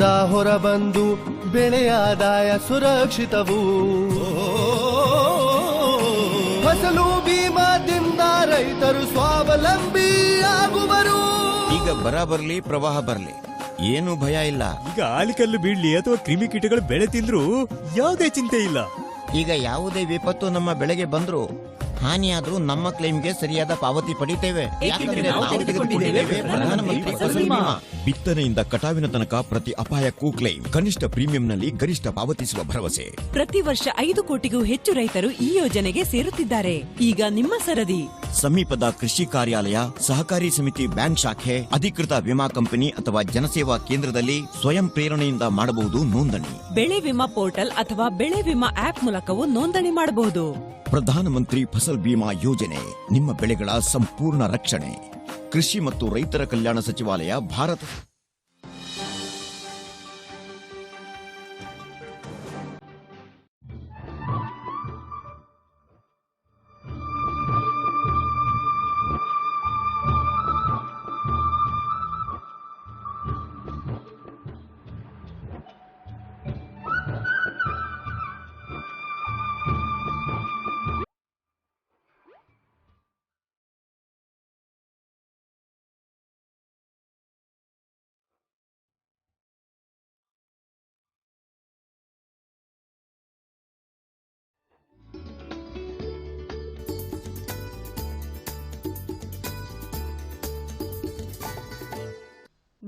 ಕಷ್ಟದಿಂದ ಹೊರಬಂದು ಬೆಳೆಯಾದಾಯ ಸುರಕ್ಷಿತವು. ಫಸಲು ಬೀಮಾದಿಂದ ರೈತರು ಸ್ವಾವಲಂಬಿ ಆಗುವರು ಈಗ ಬರ ಬರಲಿ ಪ್ರವಾಹ ಬರಲಿ. ಏನು ಭಯ ಇಲ್ಲ. ಈಗ ಆಲಿಕಲ್ಲು ಬೀಳ್ಲಿ ಅಥವಾ ಕ್ರಿಮಿಕೀಟಗಳು ಬೆಳೆ ತಿಂದ್ರು ಯಾವುದೇ ಚಿಂತೆ ಇಲ್ಲ. ಈಗ ಯಾವುದೇ ವಿಪತ್ತು ನಮ್ಮ ಬೆಳೆಗೆ ಬಂದ್ರು ಹಾನಿಯಾದ್ರೂ ನಮ್ಮ ಕ್ಲೈಮ್ಗೆ ಸರಿಯಾದ ಪಾವತಿ ಪಡಿತೇವೆ. ಯಾಕಂದ್ರೆ ನಾವು ತೆಗೆದುಕೊಂಡಿದ್ದೇವೆ. ಪ್ರಧಾನಮಂತ್ರಿ ಫಸಲ್ ಬಿಮಾ. ಬಿತ್ತನೆಯಿಂದ ಕಟಾವಿನ ತನಕ ಪ್ರತಿ ಅಪಾಯಕ್ಕೂ ಕ್ಲೈಮ್. ಕನಿಷ್ಠ ಪ್ರೀಮಿಯಂನಲ್ಲಿ ಗರಿಷ್ಠ ಪಾವತಿಸುವ ಭರವಸೆ. ಪ್ರತಿ ವರ್ಷ ಐದು ಕೋಟಿಗೂ ಹೆಚ್ಚು ರೈತರು ಈ ಯೋಜನೆಗೆ ಸೇರುತ್ತಿದ್ದಾರೆ. ಈಗ ನಿಮ್ಮ ಸರದಿ. ಸಮೀಪದ ಕೃಷಿ ಕಾರ್ಯಾಲಯ ಸಹಕಾರಿ ಸಮಿತಿ ಬ್ಯಾಂಕ್ ಶಾಖೆ ಅಧಿಕೃತ ವಿಮಾ ಕಂಪನಿ ಅಥವಾ ಜನಸೇವಾ ಕೇಂದ್ರದಲ್ಲಿ ಸ್ವಯಂ ಪ್ರೇರಣೆಯಿಂದ ಮಾಡಬಹುದು ನೋಂದಣಿ. ಬೆಳೆ ವಿಮಾ ಪೋರ್ಟಲ್ ಅಥವಾ ಬೆಳೆ ವಿಮಾ ಆಪ್ ಮೂಲಕವೂ ನೋಂದಣಿ ಮಾಡಬಹುದು. ಪ್ರಧಾನಮಂತ್ರಿ ಫಸಲ್ ಬಿಮಾ ಯೋಜನೆ ನಿಮ್ಮ ಬೆಳೆಗಳ ಸಂಪೂರ್ಣ ರಕ್ಷಣೆ. ಕೃಷಿ ಮತ್ತು ರೈತರ ಕಲ್ಯಾಣ ಸಚಿವಾಲಯ ಭಾರತ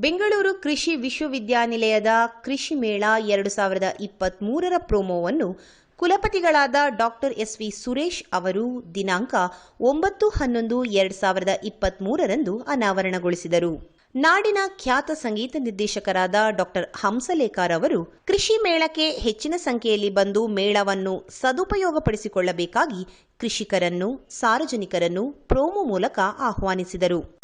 ಬೆಂಗಳೂರು ಕೃಷಿ ವಿಶ್ವವಿದ್ಯಾನಿಲಯದ ಕೃಷಿ ಮೇಳ ಎರಡು ಸಾವಿರದ ಇಪ್ಪತ್ತ್ಮೂರರ ಪ್ರೋಮೋವನ್ನು ಕುಲಪತಿಗಳಾದ ಡಾಕ್ಟರ್ ಎಸ್ ವಿ ಸುರೇಶ್ ಅವರು ದಿನಾಂಕ ಒಂಬತ್ತು ಹನ್ನೊಂದು ಎರಡು ಸಾವಿರದ ಇಪ್ಪತ್ತ್ಮೂರರಂದು ಅನಾವರಣಗೊಳಿಸಿದರು. ನಾಡಿನ ಖ್ಯಾತ ಸಂಗೀತ ನಿರ್ದೇಶಕರಾದ ಡಾಕ್ಟರ್ ಹಂಸಲೇಖರ್ ಅವರು ಕೃಷಿ ಮೇಳಕ್ಕೆ ಹೆಚ್ಚಿನ ಸಂಖ್ಯೆಯಲ್ಲಿ ಬಂದು ಮೇಳವನ್ನು ಸದುಪಯೋಗಪಡಿಸಿಕೊಳ್ಳಬೇಕಾಗಿ ಕೃಷಿಕರನ್ನು, ಸಾರ್ವಜನಿಕರನ್ನು ಪ್ರೋಮೋ ಮೂಲಕ ಆಹ್ವಾನಿಸಿದರು.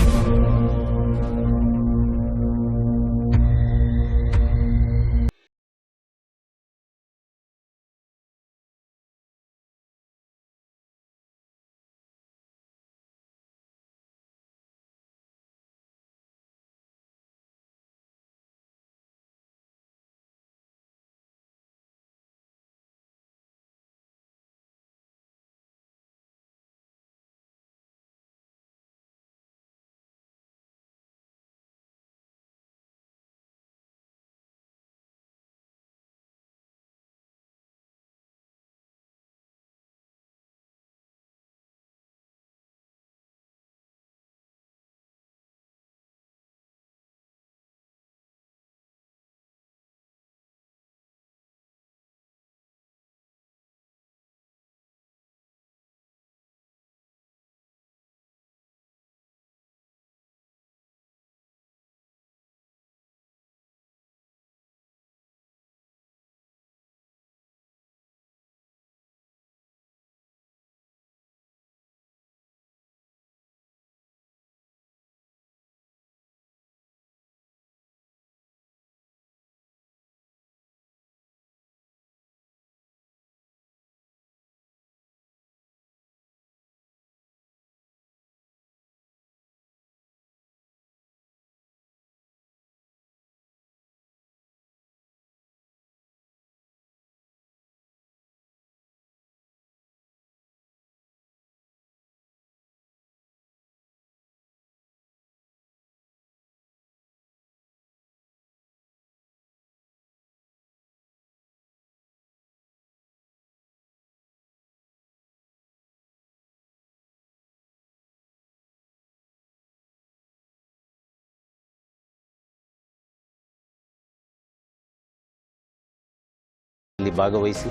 ಇಲ್ಲಿ ಭಾಗವಹಿಸಿ.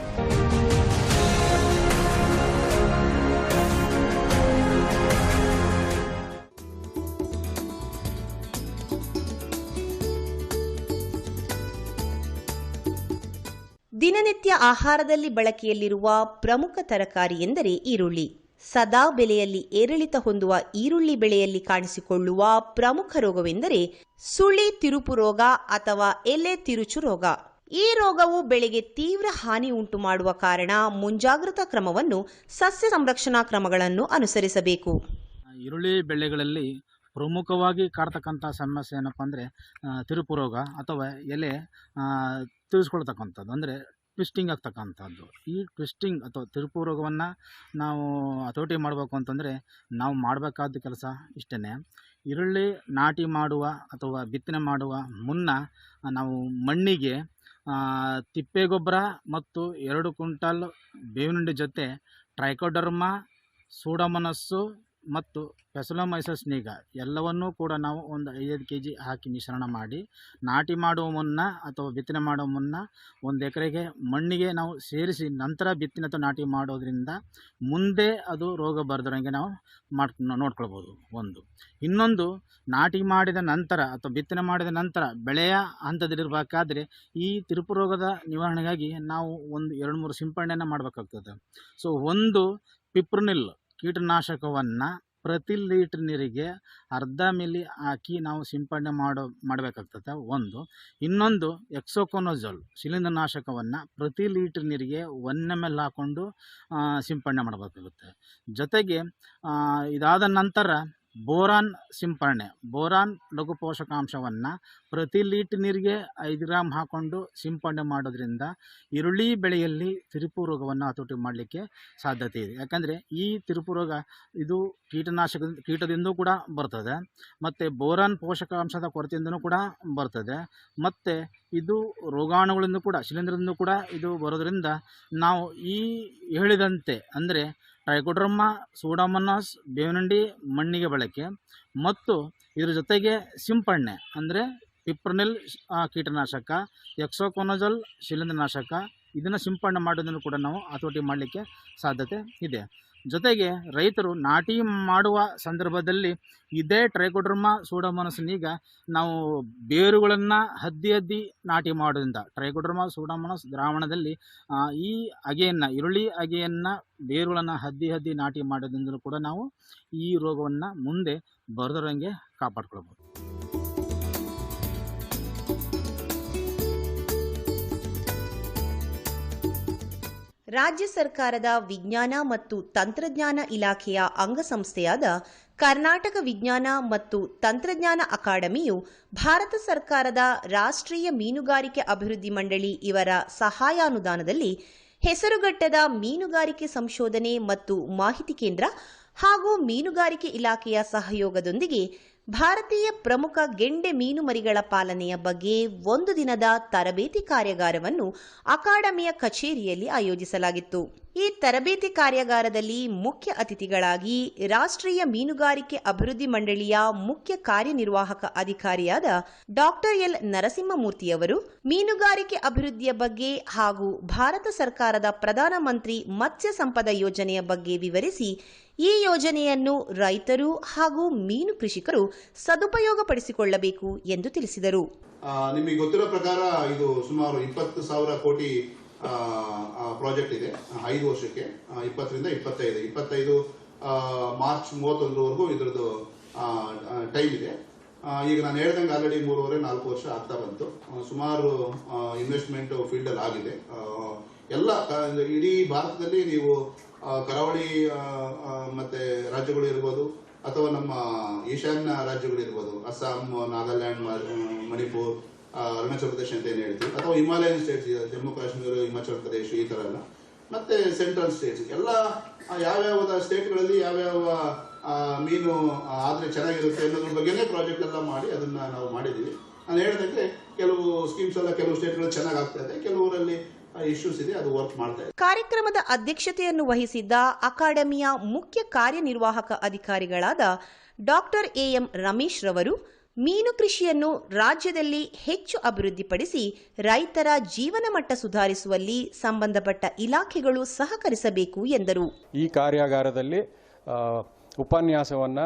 ದಿನನಿತ್ಯ ಆಹಾರದಲ್ಲಿ ಬಳಕೆಯಲ್ಲಿರುವ ಪ್ರಮುಖ ತರಕಾರಿ ಎಂದರೆ ಈರುಳ್ಳಿ. ಸದಾ ಬೆಲೆಯಲ್ಲಿ ಏರಿಳಿತ ಹೊಂದುವ ಈರುಳ್ಳಿ ಬೆಳೆಯಲ್ಲಿ ಕಾಣಿಸಿಕೊಳ್ಳುವ ಪ್ರಮುಖ ರೋಗವೆಂದರೆ ಸುಳಿ, ತಿರುಪು ರೋಗ ಅಥವಾ ಎಲೆ ತಿರುಚು ರೋಗ. ಈ ರೋಗವು ಬೆಳೆಗೆ ತೀವ್ರ ಹಾನಿ ಉಂಟು ಮಾಡುವ ಕಾರಣ ಮುಂಜಾಗ್ರತಾ ಕ್ರಮವನ್ನು ಸಸ್ಯ ಸಂರಕ್ಷಣಾ ಕ್ರಮಗಳನ್ನು ಅನುಸರಿಸಬೇಕು. ಈರುಳ್ಳಿ ಬೆಳೆಗಳಲ್ಲಿ ಪ್ರಮುಖವಾಗಿ ಕಾಡ್ತಕ್ಕಂಥ ಸಮಸ್ಯೆ ಏನಪ್ಪ ಅಂದರೆ ತಿರುಪು ರೋಗ ಅಥವಾ ಎಲೆ ತಿಳಿಸ್ಕೊಳ್ತಕ್ಕಂಥದ್ದು, ಅಂದರೆ ಟ್ವಿಸ್ಟಿಂಗ್ ಆಗ್ತಕ್ಕಂಥದ್ದು. ಈ ಟ್ವಿಸ್ಟಿಂಗ್ ಅಥವಾ ತಿರುಪು ರೋಗವನ್ನು ನಾವು ಹತೋಟಿ ಮಾಡಬೇಕು ಅಂತಂದರೆ, ನಾವು ಮಾಡಬೇಕಾದ ಕೆಲಸ ಇಷ್ಟೇ ಈರುಳ್ಳಿ ನಾಟಿ ಮಾಡುವ ಅಥವಾ ಬಿತ್ತನೆ ಮಾಡುವ ಮುನ್ನ ನಾವು ಮಣ್ಣಿಗೆ ಆ, ತಿಪ್ಪೆಗೊಬ್ಬರ ಮತ್ತು ಎರಡು ಕ್ವಿಂಟಾಲ್ ಬೇವಿನುಂಡೆ ಜೊತೆ ಟ್ರೈಕೋಡರ್ಮಾ ಸೂಡಮನಸ್ಸು ಮತ್ತು ಪೆಸಲೋಮೈಸಸ್ ನೀಗ ಎಲ್ಲವನ್ನೂ ಕೂಡ ನಾವು ಒಂದು ಐದೈದು ಕೆ ಜಿ ಹಾಕಿ ಮಿಶ್ರಣ ಮಾಡಿ, ನಾಟಿ ಮಾಡುವ ಮುನ್ನ ಅಥವಾ ಬಿತ್ತನೆ ಮಾಡುವ ಮುನ್ನ ಒಂದು ಎಕರೆಗೆ ಮಣ್ಣಿಗೆ ನಾವು ಸೇರಿಸಿ ನಂತರ ಬಿತ್ತನೆ ಅಥವಾ ನಾಟಿ ಮಾಡೋದ್ರಿಂದ ಮುಂದೆ ಅದು ರೋಗ ಬರದಂಗೆ ನಾವು ಮಾಡ್, ನೋಡ್ಕೊಳ್ಬೋದು ಒಂದು. ಇನ್ನೊಂದು, ನಾಟಿ ಮಾಡಿದ ನಂತರ ಅಥವಾ ಬಿತ್ತನೆ ಮಾಡಿದ ನಂತರ ಬೆಳೆಯ ಹಂತದಲ್ಲಿರಬೇಕಾದ್ರೆ ಈ ತಿರುಪು ರೋಗದ ನಿವಾರಣೆಗಾಗಿ ನಾವು ಒಂದು ಎರಡು ಮೂರು ಸಿಂಪಡಣೆಯನ್ನು ಮಾಡಬೇಕಾಗ್ತದೆ. ಸೊ ಒಂದು ಪಿಪ್ರನಿಲ್ ಕೀಟನಾಶಕವನ್ನು ಪ್ರತಿ ಲೀಟ್ರ್ ನೀರಿಗೆ ಅರ್ಧ ಮಿಲಿ ಹಾಕಿ ನಾವು ಸಿಂಪಡಣೆ ಮಾಡೋ, ಮಾಡಬೇಕಾಗ್ತದೆ. ಒಂದು. ಇನ್ನೊಂದು ಎಕ್ಸೋಕೊನೋಜಲ್, ಶಿಲೀಂಧ್ರನಾಶಕವನ್ನು ಪ್ರತಿ ಲೀಟ್ರ್ ನೀರಿಗೆ ಒನ್ ಎಂ ಎಲ್ ಹಾಕ್ಕೊಂಡು ಸಿಂಪಡಣೆ ಮಾಡಬೇಕಾಗುತ್ತೆ. ಜೊತೆಗೆ ಇದಾದ ನಂತರ ಬೋರಾನ್ ಸಿಂಪರಣೆ ಬೋರಾನ್ ಲಘು ಪೋಷಕಾಂಶವನ್ನು ಪ್ರತಿ ಲೀಟ್ರ್ ನೀರಿಗೆ ಐದು ಗ್ರಾಮ್ ಹಾಕ್ಕೊಂಡು ಸಿಂಪಡಣೆ ಮಾಡೋದ್ರಿಂದ ಈರುಳ್ಳಿ ಬೆಳೆಯಲ್ಲಿ ತಿರುಪು ರೋಗವನ್ನು ಹತೋಟಿ ಮಾಡಲಿಕ್ಕೆ ಸಾಧ್ಯತೆ ಇದೆ. ಯಾಕಂದರೆ ಈ ತಿರುಪು ರೋಗ ಇದು ಕೀಟನಾಶಕ ಕೀಟದಿಂದ ಕೂಡ ಬರ್ತದೆ. ಮತ್ತು ಬೋರಾನ್ ಪೋಷಕಾಂಶದ ಕೊರತೆಯಿಂದನೂ ಕೂಡ ಬರ್ತದೆ. ಮತ್ತು ಇದು ರೋಗಾಣುಗಳಿಂದ ಕೂಡ, ಶಿಲೀಂಧ್ರದಿಂದ ಕೂಡ ಇದು ಬರೋದ್ರಿಂದ ನಾವು ಈ ಹೇಳಿದಂತೆ ಅಂದರೆ ಟ್ರೈಕೋಡ್ರಮ್ಮ ಸೂಡಾಮನಾಸ್ ಬೇವಿನಂಡಿ ಮಣ್ಣಿಗೆ ಬಳಕೆ. ಮತ್ತು ಇದರ ಜೊತೆಗೆ ಸಿಂಪಡಣೆ ಅಂದರೆ ಪಿಪ್ರನಿಲ್ ಕೀಟನಾಶಕ, ಎಕ್ಸೋಕೊನಜಲ್, ಶಿಲೀಂಧ್ರನಾಶಕ. ಇದನ್ನು ಸಿಂಪಡಣೆ ಮಾಡೋದನ್ನು ಕೂಡ ನಾವು ಹತೋಟಿ ಮಾಡಲಿಕ್ಕೆ ಸಾಧ್ಯತೆ ಇದೆ. ಜೊತೆಗೆ ರೈತರು ನಾಟಿ ಮಾಡುವ ಸಂದರ್ಭದಲ್ಲಿ ಇದೇ ಟ್ರೈಕೋಡ್ರಮಾ ಸೂಡಮನಸ್ನೀಗ ನಾವು ಬೇರುಗಳನ್ನು ಹದ್ದಿ ಹದ್ದಿ ನಾಟಿ ಮಾಡೋದ್ರಿಂದ ಟ್ರೈಕೋಡ್ರಮಾ ಸೂಡಮನಸ್ ದ್ರಾವಣದಲ್ಲಿ ಈ ಅಗೆಯನ್ನು, ಈರುಳ್ಳಿ ಅಗೆಯನ್ನು ಬೇರುಗಳನ್ನು ಹದ್ದಿ ಹದ್ದಿ ನಾಟಿ ಮಾಡೋದ್ರಿಂದಲೂ ಕೂಡ ನಾವು ಈ ರೋಗವನ್ನು ಮುಂದೆ ಬರದಂಗೆ ಕಾಪಾಡ್ಕೊಳ್ಬೋದು. ರಾಜ್ಯ ಸರ್ಕಾರದ ವಿಜ್ಞಾನ ಮತ್ತು ತಂತ್ರಜ್ಞಾನ ಇಲಾಖೆಯ ಅಂಗಸಂಸ್ಥೆಯಾದ ಕರ್ನಾಟಕ ವಿಜ್ಞಾನ ಮತ್ತು ತಂತ್ರಜ್ಞಾನ ಅಕಾಡೆಮಿಯು ಭಾರತ ಸರ್ಕಾರದ ರಾಷ್ಟ್ರೀಯ ಮೀನುಗಾರಿಕೆ ಅಭಿವೃದ್ಧಿ ಮಂಡಳಿ ಇವರ ಸಹಾಯಾನುದಾನದಲ್ಲಿ ಹೆಸರುಘಟ್ಟದ ಮೀನುಗಾರಿಕೆ ಸಂಶೋಧನೆ ಮತ್ತು ಮಾಹಿತಿ ಕೇಂದ್ರ ಹಾಗೂ ಮೀನುಗಾರಿಕೆ ಇಲಾಖೆಯ ಸಹಯೋಗದೊಂದಿಗೆ ಭಾರತೀಯ ಪ್ರಮುಖ ಗೆಂಡೆ ಮೀನು ಮರಿಗಳ ಪಾಲನೆಯ ಬಗ್ಗೆ ಒಂದು ದಿನದ ತರಬೇತಿ ಕಾರ್ಯಾಗಾರವನ್ನು ಅಕಾಡೆಮಿಯ ಕಚೇರಿಯಲ್ಲಿ ಆಯೋಜಿಸಲಾಗಿತ್ತು. ಈ ತರಬೇತಿ ಕಾರ್ಯಾಗಾರದಲ್ಲಿ ಮುಖ್ಯ ಅತಿಥಿಗಳಾಗಿ ರಾಷ್ಟ್ರೀಯ ಮೀನುಗಾರಿಕೆ ಅಭಿವೃದ್ಧಿ ಮಂಡಳಿಯ ಮುಖ್ಯ ಕಾರ್ಯನಿರ್ವಾಹಕ ಅಧಿಕಾರಿಯಾದ ಡಾಕ್ಟರ್ ಎಲ್ ನರಸಿಂಹಮೂರ್ತಿಯವರು ಮೀನುಗಾರಿಕೆ ಅಭಿವೃದ್ಧಿಯ ಬಗ್ಗೆ ಹಾಗೂ ಭಾರತ ಸರ್ಕಾರದ ಪ್ರಧಾನಮಂತ್ರಿ ಮತ್ಸ್ಯ ಸಂಪದ ಯೋಜನೆಯ ಬಗ್ಗೆ ವಿವರಿಸಿ ಈ ಯೋಜನೆಯನ್ನು ರೈತರು ಹಾಗೂ ಮೀನು ಕೃಷಿಕರು ಸದುಪಯೋಗಪಡಿಸಿಕೊಳ್ಳಬೇಕು ಎಂದು ತಿಳಿಸಿದರು. ನಿಮಗೆ ಗೊತ್ತಿರೋ ಪ್ರಕಾರ ಇದು ಸುಮಾರು ಇಪ್ಪತ್ತು ಸಾವಿರ ಕೋಟಿ ಪ್ರಾಜೆಕ್ಟ್ ಇದೆ. ಐದು ವರ್ಷಕ್ಕೆ ಇಪ್ಪತ್ತರಿಂದ ಇಪ್ಪತ್ತೈದು. ಇಪ್ಪತ್ತೈದು ಮಾರ್ಚ್ ಮೂವತ್ತೊಂದರವರೆಗೂ ಇದರದ್ದು ಟೈಮ್ ಇದೆ. ಈಗ ನಾನು ಹೇಳ್ದಂಗೆ ಆಲ್ರೆಡಿ ಮೂರುವರೆ, ನಾಲ್ಕು ವರ್ಷ ಆಗ್ತಾ ಬಂತು. ಸುಮಾರು ಇನ್ವೆಸ್ಟ್ಮೆಂಟ್ ಫೀಲ್ಡಲ್ಲಿ ಆಗಿದೆ. ಎಲ್ಲ ಇಡೀ ಭಾರತದಲ್ಲಿ ನೀವು ಕರಾವಳಿ ಮತ್ತೆ ರಾಜ್ಯಗಳು ಇರ್ಬೋದು, ಅಥವಾ ನಮ್ಮ ಈಶಾನ್ಯ ರಾಜ್ಯಗಳು ಇರ್ಬೋದು. ಅಸ್ಸಾಂ, ನಾಗಾಲ್ಯಾಂಡ್ ಮಣಿಪುರ್ ಅರುಣಾಚಲ ಪ್ರದೇಶ ಅಂತ ಏನು ಹೇಳ್ತೀವಿ. ಅಥವಾ ಹಿಮಾಲಯನ್ ಸ್ಟೇಟ್ಸ್ ಜಮ್ಮು, ಕಾಶ್ಮೀರ, ಹಿಮಾಚಲ ಪ್ರದೇಶ ಈ ತರ ಎಲ್ಲ. ಮತ್ತೆ ಸೆಂಟ್ರಲ್ ಸ್ಟೇಟ್ಸ್ ಎಲ್ಲ ಯಾವ ಯಾವ್ಯಾವ ಸ್ಟೇಟ್ಗಳಲ್ಲಿ ಯಾವ್ಯಾವ ಮೀನು ಆದರೆ ಚೆನ್ನಾಗಿರುತ್ತೆ ಅನ್ನೋದ್ರ ಬಗ್ಗೆನೇ ಪ್ರಾಜೆಕ್ಟ್ ಎಲ್ಲ ಮಾಡಿ ಅದನ್ನ ನಾವು ಮಾಡಿದೀವಿ. ನಾನು ಹೇಳ್ದಂಗೆ ಕೆಲವು ಸ್ಕೀಮ್ಸ್ ಎಲ್ಲ ಕೆಲವು ಸ್ಟೇಟ್ಗಳು ಚೆನ್ನಾಗಿ ಆಗ್ತಾ ಇದೆ. ಕೆಲವರಲ್ಲಿ ಇಶ್ಯೂಸ್ ಇದೆ ಅದು ವರ್ಕ್ ಮಾಡ್ತಾ ಇದೆ. ಕಾರ್ಯಕ್ರಮದ ಅಧ್ಯಕ್ಷತೆಯನ್ನು ವಹಿಸಿದ್ದ ಅಕಾಡೆಮಿಯ ಮುಖ್ಯ ಕಾರ್ಯನಿರ್ವಾಹಕ ಅಧಿಕಾರಿಗಳಾದ ಡಾಕ್ಟರ್ ಎಎಂ ರಮೇಶ್ ರವರು ಮೀನು ಕೃಷಿಯನ್ನು ರಾಜ್ಯದಲ್ಲಿ ಹೆಚ್ಚು ಅಭಿವೃದ್ಧಿಪಡಿಸಿ ರೈತರ ಜೀವನ ಮಟ್ಟ ಸುಧಾರಿಸುವಲ್ಲಿ ಸಂಬಂಧಪಟ್ಟ ಇಲಾಖೆಗಳು ಸಹಕರಿಸಬೇಕು ಎಂದರು. ಈ ಕಾರ್ಯಾಗಾರದಲ್ಲಿ ಉಪನ್ಯಾಸವನ್ನು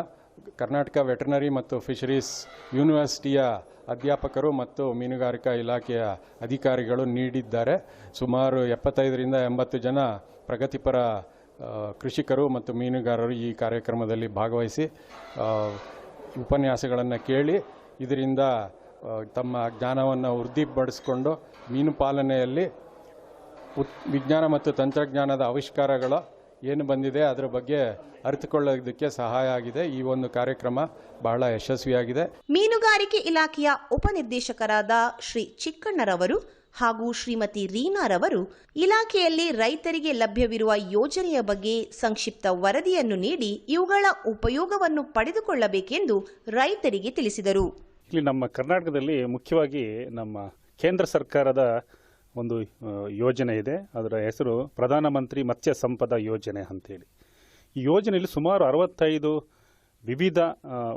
ಕರ್ನಾಟಕ ವೆಟರ್ನರಿ ಮತ್ತು ಫಿಶರೀಸ್ ಯೂನಿವರ್ಸಿಟಿಯ ಅಧ್ಯಾಪಕರು ಮತ್ತು ಮೀನುಗಾರಿಕಾ ಇಲಾಖೆಯ ಅಧಿಕಾರಿಗಳು ನೀಡಿದ್ದಾರೆ. ಸುಮಾರು ಎಪ್ಪತ್ತೈದರಿಂದ ಎಂಬತ್ತು ಜನ ಪ್ರಗತಿಪರ ಕೃಷಿಕರು ಮತ್ತು ಮೀನುಗಾರರು ಈ ಕಾರ್ಯಕ್ರಮದಲ್ಲಿ ಭಾಗವಹಿಸಿ ಉಪನ್ಯಾಸಗಳನ್ನು ಕೇಳಿ, ಇದರಿಂದ ತಮ್ಮ ಜ್ಞಾನವನ್ನು ವೃದ್ಧಿಪಡಿಸಿಕೊಂಡು ಮೀನು ಪಾಲನೆಯಲ್ಲಿ ಉತ್, ವಿಜ್ಞಾನ ಮತ್ತು ತಂತ್ರಜ್ಞಾನದ ಆವಿಷ್ಕಾರಗಳ ಏನು ಬಂದಿದೆ ಅದರ ಬಗ್ಗೆ ಅರಿತುಕೊಳ್ಳೋದಕ್ಕೆ ಸಹಾಯ ಆಗಿದೆ. ಈ ಒಂದು ಕಾರ್ಯಕ್ರಮ ಬಹಳ ಯಶಸ್ವಿಯಾಗಿದೆ. ಮೀನುಗಾರಿಕೆ ಇಲಾಖೆಯ ಉಪನಿರ್ದೇಶಕರಾದ ಶ್ರೀ ಚಿಕ್ಕಣ್ಣರವರು ಹಾಗೂ ಶ್ರೀಮತಿ ರೀನಾರವರು ಇಲಾಖೆಯಲ್ಲಿ ರೈತರಿಗೆ ಲಭ್ಯವಿರುವ ಯೋಜನೆಯ ಬಗ್ಗೆ ಸಂಕ್ಷಿಪ್ತ ವರದಿಯನ್ನು ನೀಡಿ ಇವುಗಳ ಉಪಯೋಗವನ್ನು ಪಡೆದುಕೊಳ್ಳಬೇಕೆಂದು ರೈತರಿಗೆ ತಿಳಿಸಿದರು. ಇಲ್ಲಿ ನಮ್ಮ ಕರ್ನಾಟಕದಲ್ಲಿ ಮುಖ್ಯವಾಗಿ ನಮ್ಮ ಕೇಂದ್ರ ಸರ್ಕಾರದ ಒಂದು ಯೋಜನೆ ಇದೆ. ಅದರ ಹೆಸರು ಪ್ರಧಾನಮಂತ್ರಿ ಮತ್ಸ್ಯ ಸಂಪದ ಯೋಜನೆ ಅಂತೇಳಿ. ಈ ಯೋಜನೆಯಲ್ಲಿ ಸುಮಾರು ಅರವತ್ತೈದು ವಿವಿಧ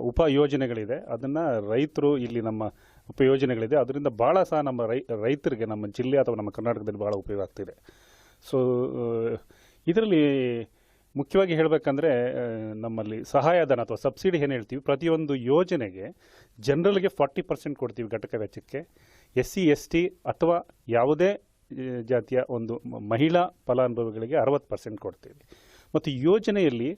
ಉಪ ಯೋಜನೆಗಳಿದೆ. ಅದನ್ನು ರೈತರು ಇಲ್ಲಿ ನಮ್ಮ ಉಪಯೋಜನೆಗಳಿದೆ. ಅದರಿಂದ ಭಾಳ ಸಹ ನಮ್ಮ ರೈ, ರೈತರಿಗೆ ನಮ್ಮ ಜಿಲ್ಲೆ ಅಥವಾ ನಮ್ಮ ಕರ್ನಾಟಕದಲ್ಲಿ ಭಾಳ ಉಪಯೋಗ ಆಗ್ತಿದೆ. ಸೊ ಇದರಲ್ಲಿ ಮುಖ್ಯವಾಗಿ ಹೇಳಬೇಕಂದ್ರೆ ನಮ್ಮಲ್ಲಿ ಸಹಾಯಧನ ಅಥವಾ ಸಬ್ಸಿಡಿ ಏನು ಹೇಳ್ತೀವಿ, ಪ್ರತಿಯೊಂದು ಯೋಜನೆಗೆ ಜನರಲ್ಗೆ ಫಾರ್ಟಿ ಪರ್ಸೆಂಟ್ ಕೊಡ್ತೀವಿ ಘಟಕ ವೆಚ್ಚಕ್ಕೆ. ಎಸ್ ಸಿ ಎಸ್ ಟಿ ಅಥವಾ ಯಾವುದೇ ಜಾತಿಯ ಒಂದು ಮಹಿಳಾ ಫಲಾನುಭವಿಗಳಿಗೆ ಅರವತ್ತು ಪರ್ಸೆಂಟ್ ಕೊಡ್ತೀವಿ. ಮತ್ತು ಯೋಜನೆಯಲ್ಲಿ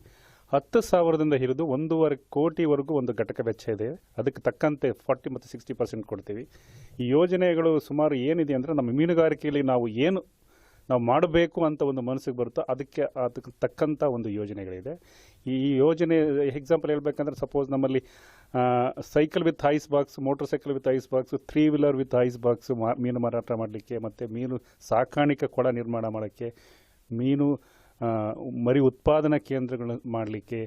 ಹತ್ತು ಸಾವಿರದಿಂದ ಹಿಡಿದು ಒಂದೂವರೆ ಕೋಟಿವರೆಗೂ ಒಂದು ಘಟಕ ವೆಚ್ಚ ಇದೆ. ಅದಕ್ಕೆ ತಕ್ಕಂತೆ ಫಾರ್ಟಿ ಮತ್ತು ಸಿಕ್ಸ್ಟಿ ಪರ್ಸೆಂಟ್ ಕೊಡ್ತೀವಿ. ಈ ಯೋಜನೆಗಳು ಸುಮಾರು ಏನಿದೆ ಅಂದರೆ ನಮ್ಮ ಮೀನುಗಾರಿಕೆಯಲ್ಲಿ ನಾವು ಏನು ನಾವು ಮಾಡಬೇಕು ಅಂತ ಒಂದು ಮನಸ್ಸಿಗೆ ಬರುತ್ತೋ ಅದಕ್ಕೆ ಅದಕ್ಕೆ ತಕ್ಕಂಥ ಒಂದು ಯೋಜನೆಗಳಿದೆ. ಈ ಯೋಜನೆ, ಎಕ್ಸಾಂಪಲ್ ಹೇಳ್ಬೇಕಂದ್ರೆ ಸಪೋಸ್ ನಮ್ಮಲ್ಲಿ cycle with ice box motor cycle with ice box three wheeler with ice box ಮೀನು ಮಾರಾಟ ಮಾಡಲಿಕ್ಕೆ ಮತ್ತು ಮೀನು ಸಾಕಾಣಿಕೆ ಕೊಳ ನಿರ್ಮಾಣ ಮಾಡೋಕ್ಕೆ, ಮೀನು ಮರಿ ಉತ್ಪಾದನಾ ಕೇಂದ್ರಗಳು ಮಾಡಲಿಕ್ಕೆ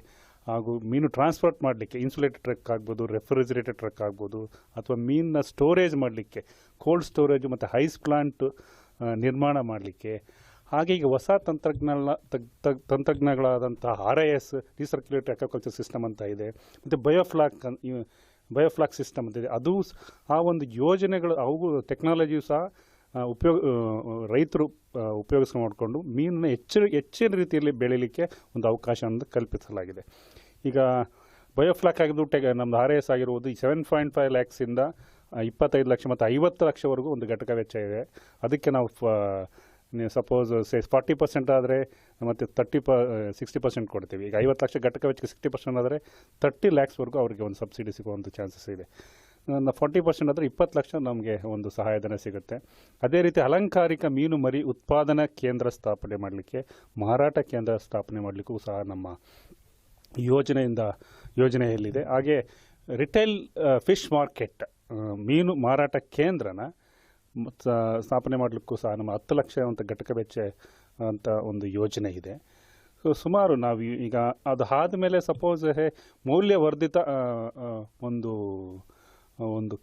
ಹಾಗೂ ಮೀನು ಟ್ರಾನ್ಸ್ಪೋರ್ಟ್ ಮಾಡಲಿಕ್ಕೆ ಇನ್ಸುಲೇಟೆಡ್ ಟ್ರಕ್ ಆಗ್ಬೋದು ರೆಫ್ರಿಜರೇಟೆಡ್ ಟ್ರಕ್ ಆಗ್ಬೋದು, ಅಥವಾ ಮೀನನ್ನ ಸ್ಟೋರೇಜ್ ಮಾಡಲಿಕ್ಕೆ ಕೋಲ್ಡ್ ಸ್ಟೋರೇಜ್ ಮತ್ತು ಹೈಸ್ ಪ್ಲಾಂಟ್ ನಿರ್ಮಾಣ ಮಾಡಲಿಕ್ಕೆ ಹಾಗೆ ಈಗ ಹೊಸ ತಂತ್ರಜ್ಞಾನ, ತಗ್- ತಗ್- ತಂತ್ರಜ್ಞಾನಗಳಾದಂಥ R I S recirculator aquaculture system ಅಂತ ಇದೆ, ಮತ್ತು ಬಯೋಫ್ಲಾಕ್ ಬಯೋಫ್ಲಾಕ್ ಸಿಸ್ಟಮ್ ಅಂತ ಇದೆ. ಅದು ಆ ಒಂದು ಯೋಜನೆಗಳು, ಅವು ಟೆಕ್ನಾಲಜಿಯು ಸಹ ಉಪಯೋಗ ರೈತರು ಉಪಯೋಗಿಸ್ಕೊಂಡು ಮಾಡಿಕೊಂಡು ಮೀನನ್ನು ಹೆಚ್ಚು ಹೆಚ್ಚಿನ ರೀತಿಯಲ್ಲಿ ಬೆಳೀಲಿಕ್ಕೆ ಒಂದು ಅವಕಾಶ ಅವಕಾಶವನ್ನು ಕಲ್ಪಿಸಲಾಗಿದೆ. ಈಗ ಬಯೋಫ್ಲಾಕ್ ಆಗಿದ್ದು ಟೆ ನಮ್ಮದು ಆರ್ ಎಸ್ ಆಗಿರುವುದು ಸೆವೆನ್ ಪಾಯಿಂಟ್ ಫೈವ್ ಲ್ಯಾಕ್ಸಿಂದ ಇಪ್ಪತ್ತೈದು ಲಕ್ಷ ಮತ್ತು ಐವತ್ತು ಲಕ್ಷವರೆಗೂ ಒಂದು ಘಟಕ ವೆಚ್ಚ ಇದೆ. ಅದಕ್ಕೆ ನಾವು ಸಪೋಸ್ ಸೇ ಫಾರ್ಟಿ ಪರ್ಸೆಂಟ್ ಆದರೆ ಮತ್ತು ತರ್ಟಿ ಪ ಸಿಕ್ಸ್ಟಿ ಪರ್ಸೆಂಟ್ ಕೊಡ್ತೀವಿ. ಈಗ ಐವತ್ತು ಲಕ್ಷ ಘಟಕ ವೆಚ್ಚಕ್ಕೆ ಸಿಕ್ಸ್ಟಿ ಪರ್ಸೆಂಟ್ ಆದರೆ ತರ್ಟಿ ಲ್ಯಾಕ್ಸ್ವರೆಗೂ ಅವರಿಗೆ ಒಂದು ಸಬ್ಸಿಡಿ ಸಿಗುವಂಥ ಚಾನ್ಸಸ್ ಇದೆ. ಫಾರ್ಟಿ ಪರ್ಸೆಂಟ್ ಆದರೆ ಇಪ್ಪತ್ತು ಲಕ್ಷ ನಮಗೆ ಒಂದು ಸಹಾಯಧನ ಸಿಗುತ್ತೆ. ಅದೇ ರೀತಿ ಅಲಂಕಾರಿಕ ಮೀನು ಮರಿ ಉತ್ಪಾದನಾ ಕೇಂದ್ರ ಸ್ಥಾಪನೆ ಮಾಡಲಿಕ್ಕೆ, ಮಾರಾಟ ಕೇಂದ್ರ ಸ್ಥಾಪನೆ ಮಾಡಲಿಕ್ಕೂ ಸಹ ನಮ್ಮ ಯೋಜನೆಯಿಂದ, ಯೋಜನೆಯಲ್ಲಿದೆ. ಹಾಗೆ ರಿಟೇಲ್ ಫಿಶ್ ಮಾರ್ಕೆಟ್ ಮೀನು ಮಾರಾಟ ಕೇಂದ್ರನ ಸ್ಥಾಪನೆ ಮಾಡಲಿಕ್ಕೂ ಸಹ ನಮ್ಮ ಹತ್ತು ಲಕ್ಷ ಅಂತ ಘಟಕ ವೆಚ್ಚ ಅಂತ ಒಂದು ಯೋಜನೆ ಇದೆ. ಸೊ ಸುಮಾರು ನಾವು ಈಗ ಅದು ಆದಮೇಲೆ ಸಪೋಸ್ ಮೌಲ್ಯವರ್ಧಿತ ಆ, ಆ, ಒಂದು ಒಂದು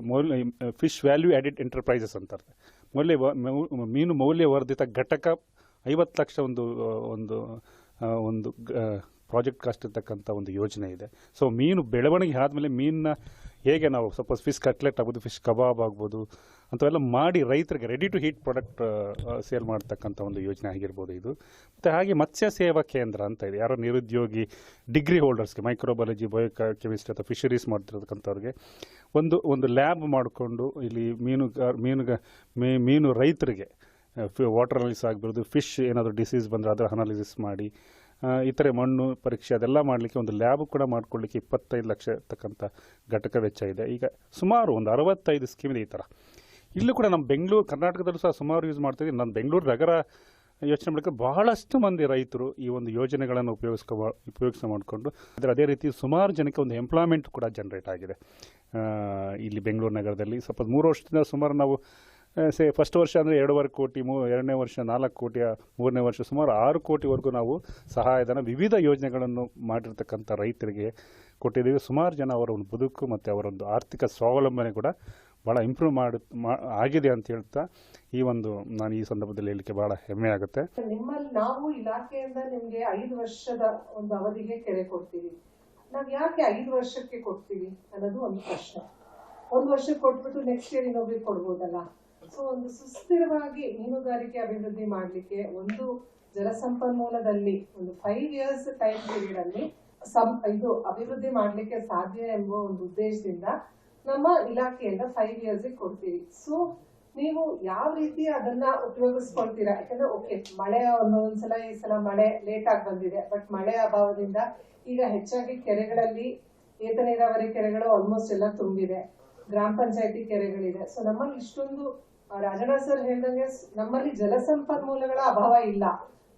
ಮೌಲ್ಯ ಫಿಶ್ ವ್ಯಾಲ್ಯೂ ಆ್ಯಡೆಡ್ ಎಂಟರ್ಪ್ರೈಸಸ್ ಅಂತಾರೆ ಮೌಲ್ಯ ಮೀನು ಮೌಲ್ಯವರ್ಧಿತ ಘಟಕ ಐವತ್ತು ಲಕ್ಷ ಒಂದು ಒಂದು ಒಂದು ಪ್ರಾಜೆಕ್ಟ್ ಕಾಸ್ಟ್ ಇರ್ತಕ್ಕಂಥ ಒಂದು ಯೋಜನೆ ಇದೆ. ಸೊ ಮೀನು ಬೆಳವಣಿಗೆ ಆದಮೇಲೆ ಮೀನನ್ನ ಹೇಗೆ ನಾವು ಸಪೋಸ್ ಫಿಶ್ ಕಟ್ಲೆಟ್ ಆಗ್ಬೋದು ಫಿಶ್ ಕಬಾಬ್ ಆಗ್ಬೋದು, ಅಂಥವೆಲ್ಲ ಮಾಡಿ ರೈತರಿಗೆ ready to heat product sale ಮಾಡ್ತಕ್ಕಂಥ ಒಂದು ಯೋಜನೆ ಆಗಿರ್ಬೋದು ಇದು. ಮತ್ತು ಹಾಗೆ ಮತ್ಸ್ಯ ಸೇವಾ ಕೇಂದ್ರ ಅಂತ ಇದೆ. ಯಾರೋ ನಿರುದ್ಯೋಗಿ ಡಿಗ್ರಿ ಹೋಲ್ಡರ್ಸ್ಗೆ ಮೈಕ್ರೋಬಯಾಲಜಿ ಬಯೋ ಕೆಮಿಸ್ಟ್ರಿ ಅಥವಾ ಫಿಶರೀಸ್ ಮಾಡ್ತಿರ್ತಕ್ಕಂಥವ್ರಿಗೆ ಒಂದು ಒಂದು ಲ್ಯಾಬ್ ಮಾಡಿಕೊಂಡು ಇಲ್ಲಿ ಮೀನುಗಾರ ಮೀನುಗ ಮೀನು ರೈತರಿಗೆ ವಾಟರ್ ಅನಾಲಿಸ್ ಆಗಿರೋದು ಫಿಶ್ ಏನಾದರೂ ಡಿಸೀಸ್ ಬಂದರೆ ಅದರ ಅನಾಲಿಸಿಸ್ ಮಾಡಿ ಇತರೆ ಮಣ್ಣು ಪರೀಕ್ಷೆ ಅದೆಲ್ಲ ಮಾಡಲಿಕ್ಕೆ ಒಂದು ಲ್ಯಾಬ್ ಕೂಡ ಮಾಡ್ಕೊಳ್ಳಿಕ್ಕೆ ಇಪ್ಪತ್ತೈದು ಲಕ್ಷ ಇರ್ತಕ್ಕಂಥ ಘಟಕ ವೆಚ್ಚ ಇದೆ. ಈಗ ಸುಮಾರು ಒಂದು ಅರವತ್ತೈದು ಸ್ಕೀಮ್ ಇದೆ ಈ ಥರ. ಇಲ್ಲೂ ಕೂಡ ನಮ್ಮ ಬೆಂಗಳೂರು, ಕರ್ನಾಟಕದಲ್ಲೂ ಸಹ ಸುಮಾರು ಯೂಸ್ ಮಾಡ್ತೀವಿ ನಾನು ಬೆಂಗಳೂರು ನಗರ ಯೋಚನೆ ಮಾಡಿದ್ರೆ ಬಹಳಷ್ಟು ಮಂದಿ ರೈತರು ಈ ಒಂದು ಯೋಜನೆಗಳನ್ನು ಉಪಯೋಗಿಸ್ಕೊ ಉಪಯೋಗಿಸ ಮಾಡಿಕೊಂಡು ಅದರ ಅದೇ ರೀತಿ ಸುಮಾರು ಜನಕ್ಕೆ ಒಂದು ಎಂಪ್ಲಾಯ್ಮೆಂಟ್ ಕೂಡ ಜನರೇಟ್ ಆಗಿದೆ. ಇಲ್ಲಿ ಬೆಂಗಳೂರು ನಗರದಲ್ಲಿ ಸ್ವಲ್ಪ ಮೂರು ವರ್ಷದಿಂದ ಸುಮಾರು ನಾವು ಸೇ ಫಸ್ಟ್ ವರ್ಷ ಅಂದರೆ ಎರಡೂವರೆ ಕೋಟಿ, ಮೂ, ಎರಡನೇ ವರ್ಷ ನಾಲ್ಕು ಕೋಟಿಯ ಮೂರನೇ ವರ್ಷ ಸುಮಾರು ಆರು ಕೋಟಿವರೆಗೂ ನಾವು ಸಹಾಯಧನ, ವಿವಿಧ ಯೋಜನೆಗಳನ್ನು ಮಾಡಿರ್ತಕ್ಕಂಥ ರೈತರಿಗೆ ಕೊಟ್ಟಿದ್ದೀವಿ. ಸುಮಾರು ಜನ ಅವರ ಒಂದು ಬದುಕು ಮತ್ತು ಅವರ ಒಂದು ಆರ್ಥಿಕ ಸ್ವಾವಲಂಬನೆ ಕೂಡ ಭಾಳ ಇಂಪ್ರೂವ್ ಮಾಡಿ ಆಗಿದೆ ಅಂತ ಹೇಳ್ತಾ ಈ ಒಂದು, ನಾನು ಈ ಸಂದರ್ಭದಲ್ಲಿ ಹೇಳಲಿಕ್ಕೆ ಬಹಳ ಹೆಮ್ಮೆ ಆಗುತ್ತೆ. ನಿಮ್ಮಲ್ಲಿ ನಾವು ಇಲಾಖೆಯಿಂದ ನಿಮಗೆ ಐದು ವರ್ಷದ ಒಂದು ಅವಧಿಗೆ ಕೆರೆ ಕೊಡ್ತೀವಿ. ನಾವು ಯಾಕೆ ಐದು ವರ್ಷಕ್ಕೆ ಕೊಡ್ತೀವಿ ಅನ್ನೋದು ಒಂದು ಪ್ರಶ್ನೆ. ಒಂದು ವರ್ಷಕ್ಕೆ ಕೊಟ್ಬಿಟ್ಟು ನೆಕ್ಸ್ಟ್ ಇಯರ್ ಇನ್ನೊಬ್ರಿಗೆ ಕೊಡ್ಬೋದಲ್ಲ? ಸೊ ಒಂದು ಸುಸ್ಥಿರವಾಗಿ ಮೀನುಗಾರಿಕೆ ಅಭಿವೃದ್ಧಿ ಮಾಡಲಿಕ್ಕೆ ಒಂದು ಜಲಸಂಪನ್ಮೂಲದಲ್ಲಿ ಒಂದು ಫೈವ್ ಇಯರ್ಸ್ ಟೈಮ್ ಪೀರಿಯಡ್ ಅಲ್ಲಿ ಇದು ಅಭಿವೃದ್ಧಿ ಮಾಡಲಿಕ್ಕೆ ಸಾಧ್ಯ ಎಂಬ ಒಂದು ಉದ್ದೇಶದಿಂದ ನಮ್ಮ ಇಲಾಖೆಯಿಂದ ಫೈವ್ ಇಯರ್ಸ್ ಕೊಡ್ತೀವಿ. ಸೊ ನೀವು ಯಾವ ರೀತಿ ಅದನ್ನ ಉಪಯೋಗಿಸ್ಕೊಳ್ತೀರಾ? ಯಾಕಂದ್ರೆ ಓಕೆ ಮಳೆ ಒಂದೊಂದ್ಸಲ ಈ ಸಲ ಮಳೆ ಲೇಟ್ ಆಗಿ ಬಂದಿದೆ. ಬಟ್ ಮಳೆ ಅಭಾವದಿಂದ ಈಗ ಹೆಚ್ಚಾಗಿ ಕೆರೆಗಳಲ್ಲಿ ಏತ ನೀರಾವರಿ ಕೆರೆಗಳು ಆಲ್ಮೋಸ್ಟ್ ಎಲ್ಲ ತುಂಬಿದೆ. ಗ್ರಾಮ ಪಂಚಾಯತಿ ಕೆರೆಗಳಿದೆ. ಸೊ ನಮ್ಮಲ್ಲಿ ಇಷ್ಟೊಂದು ರಾಜಣ್ಣ ಸರ್ ಹೇಳ್ದಂಗೆ ನಮ್ಮಲ್ಲಿ ಜಲಸಂಪನ್ಮೂಲಗಳ ಅಭಾವ ಇಲ್ಲ.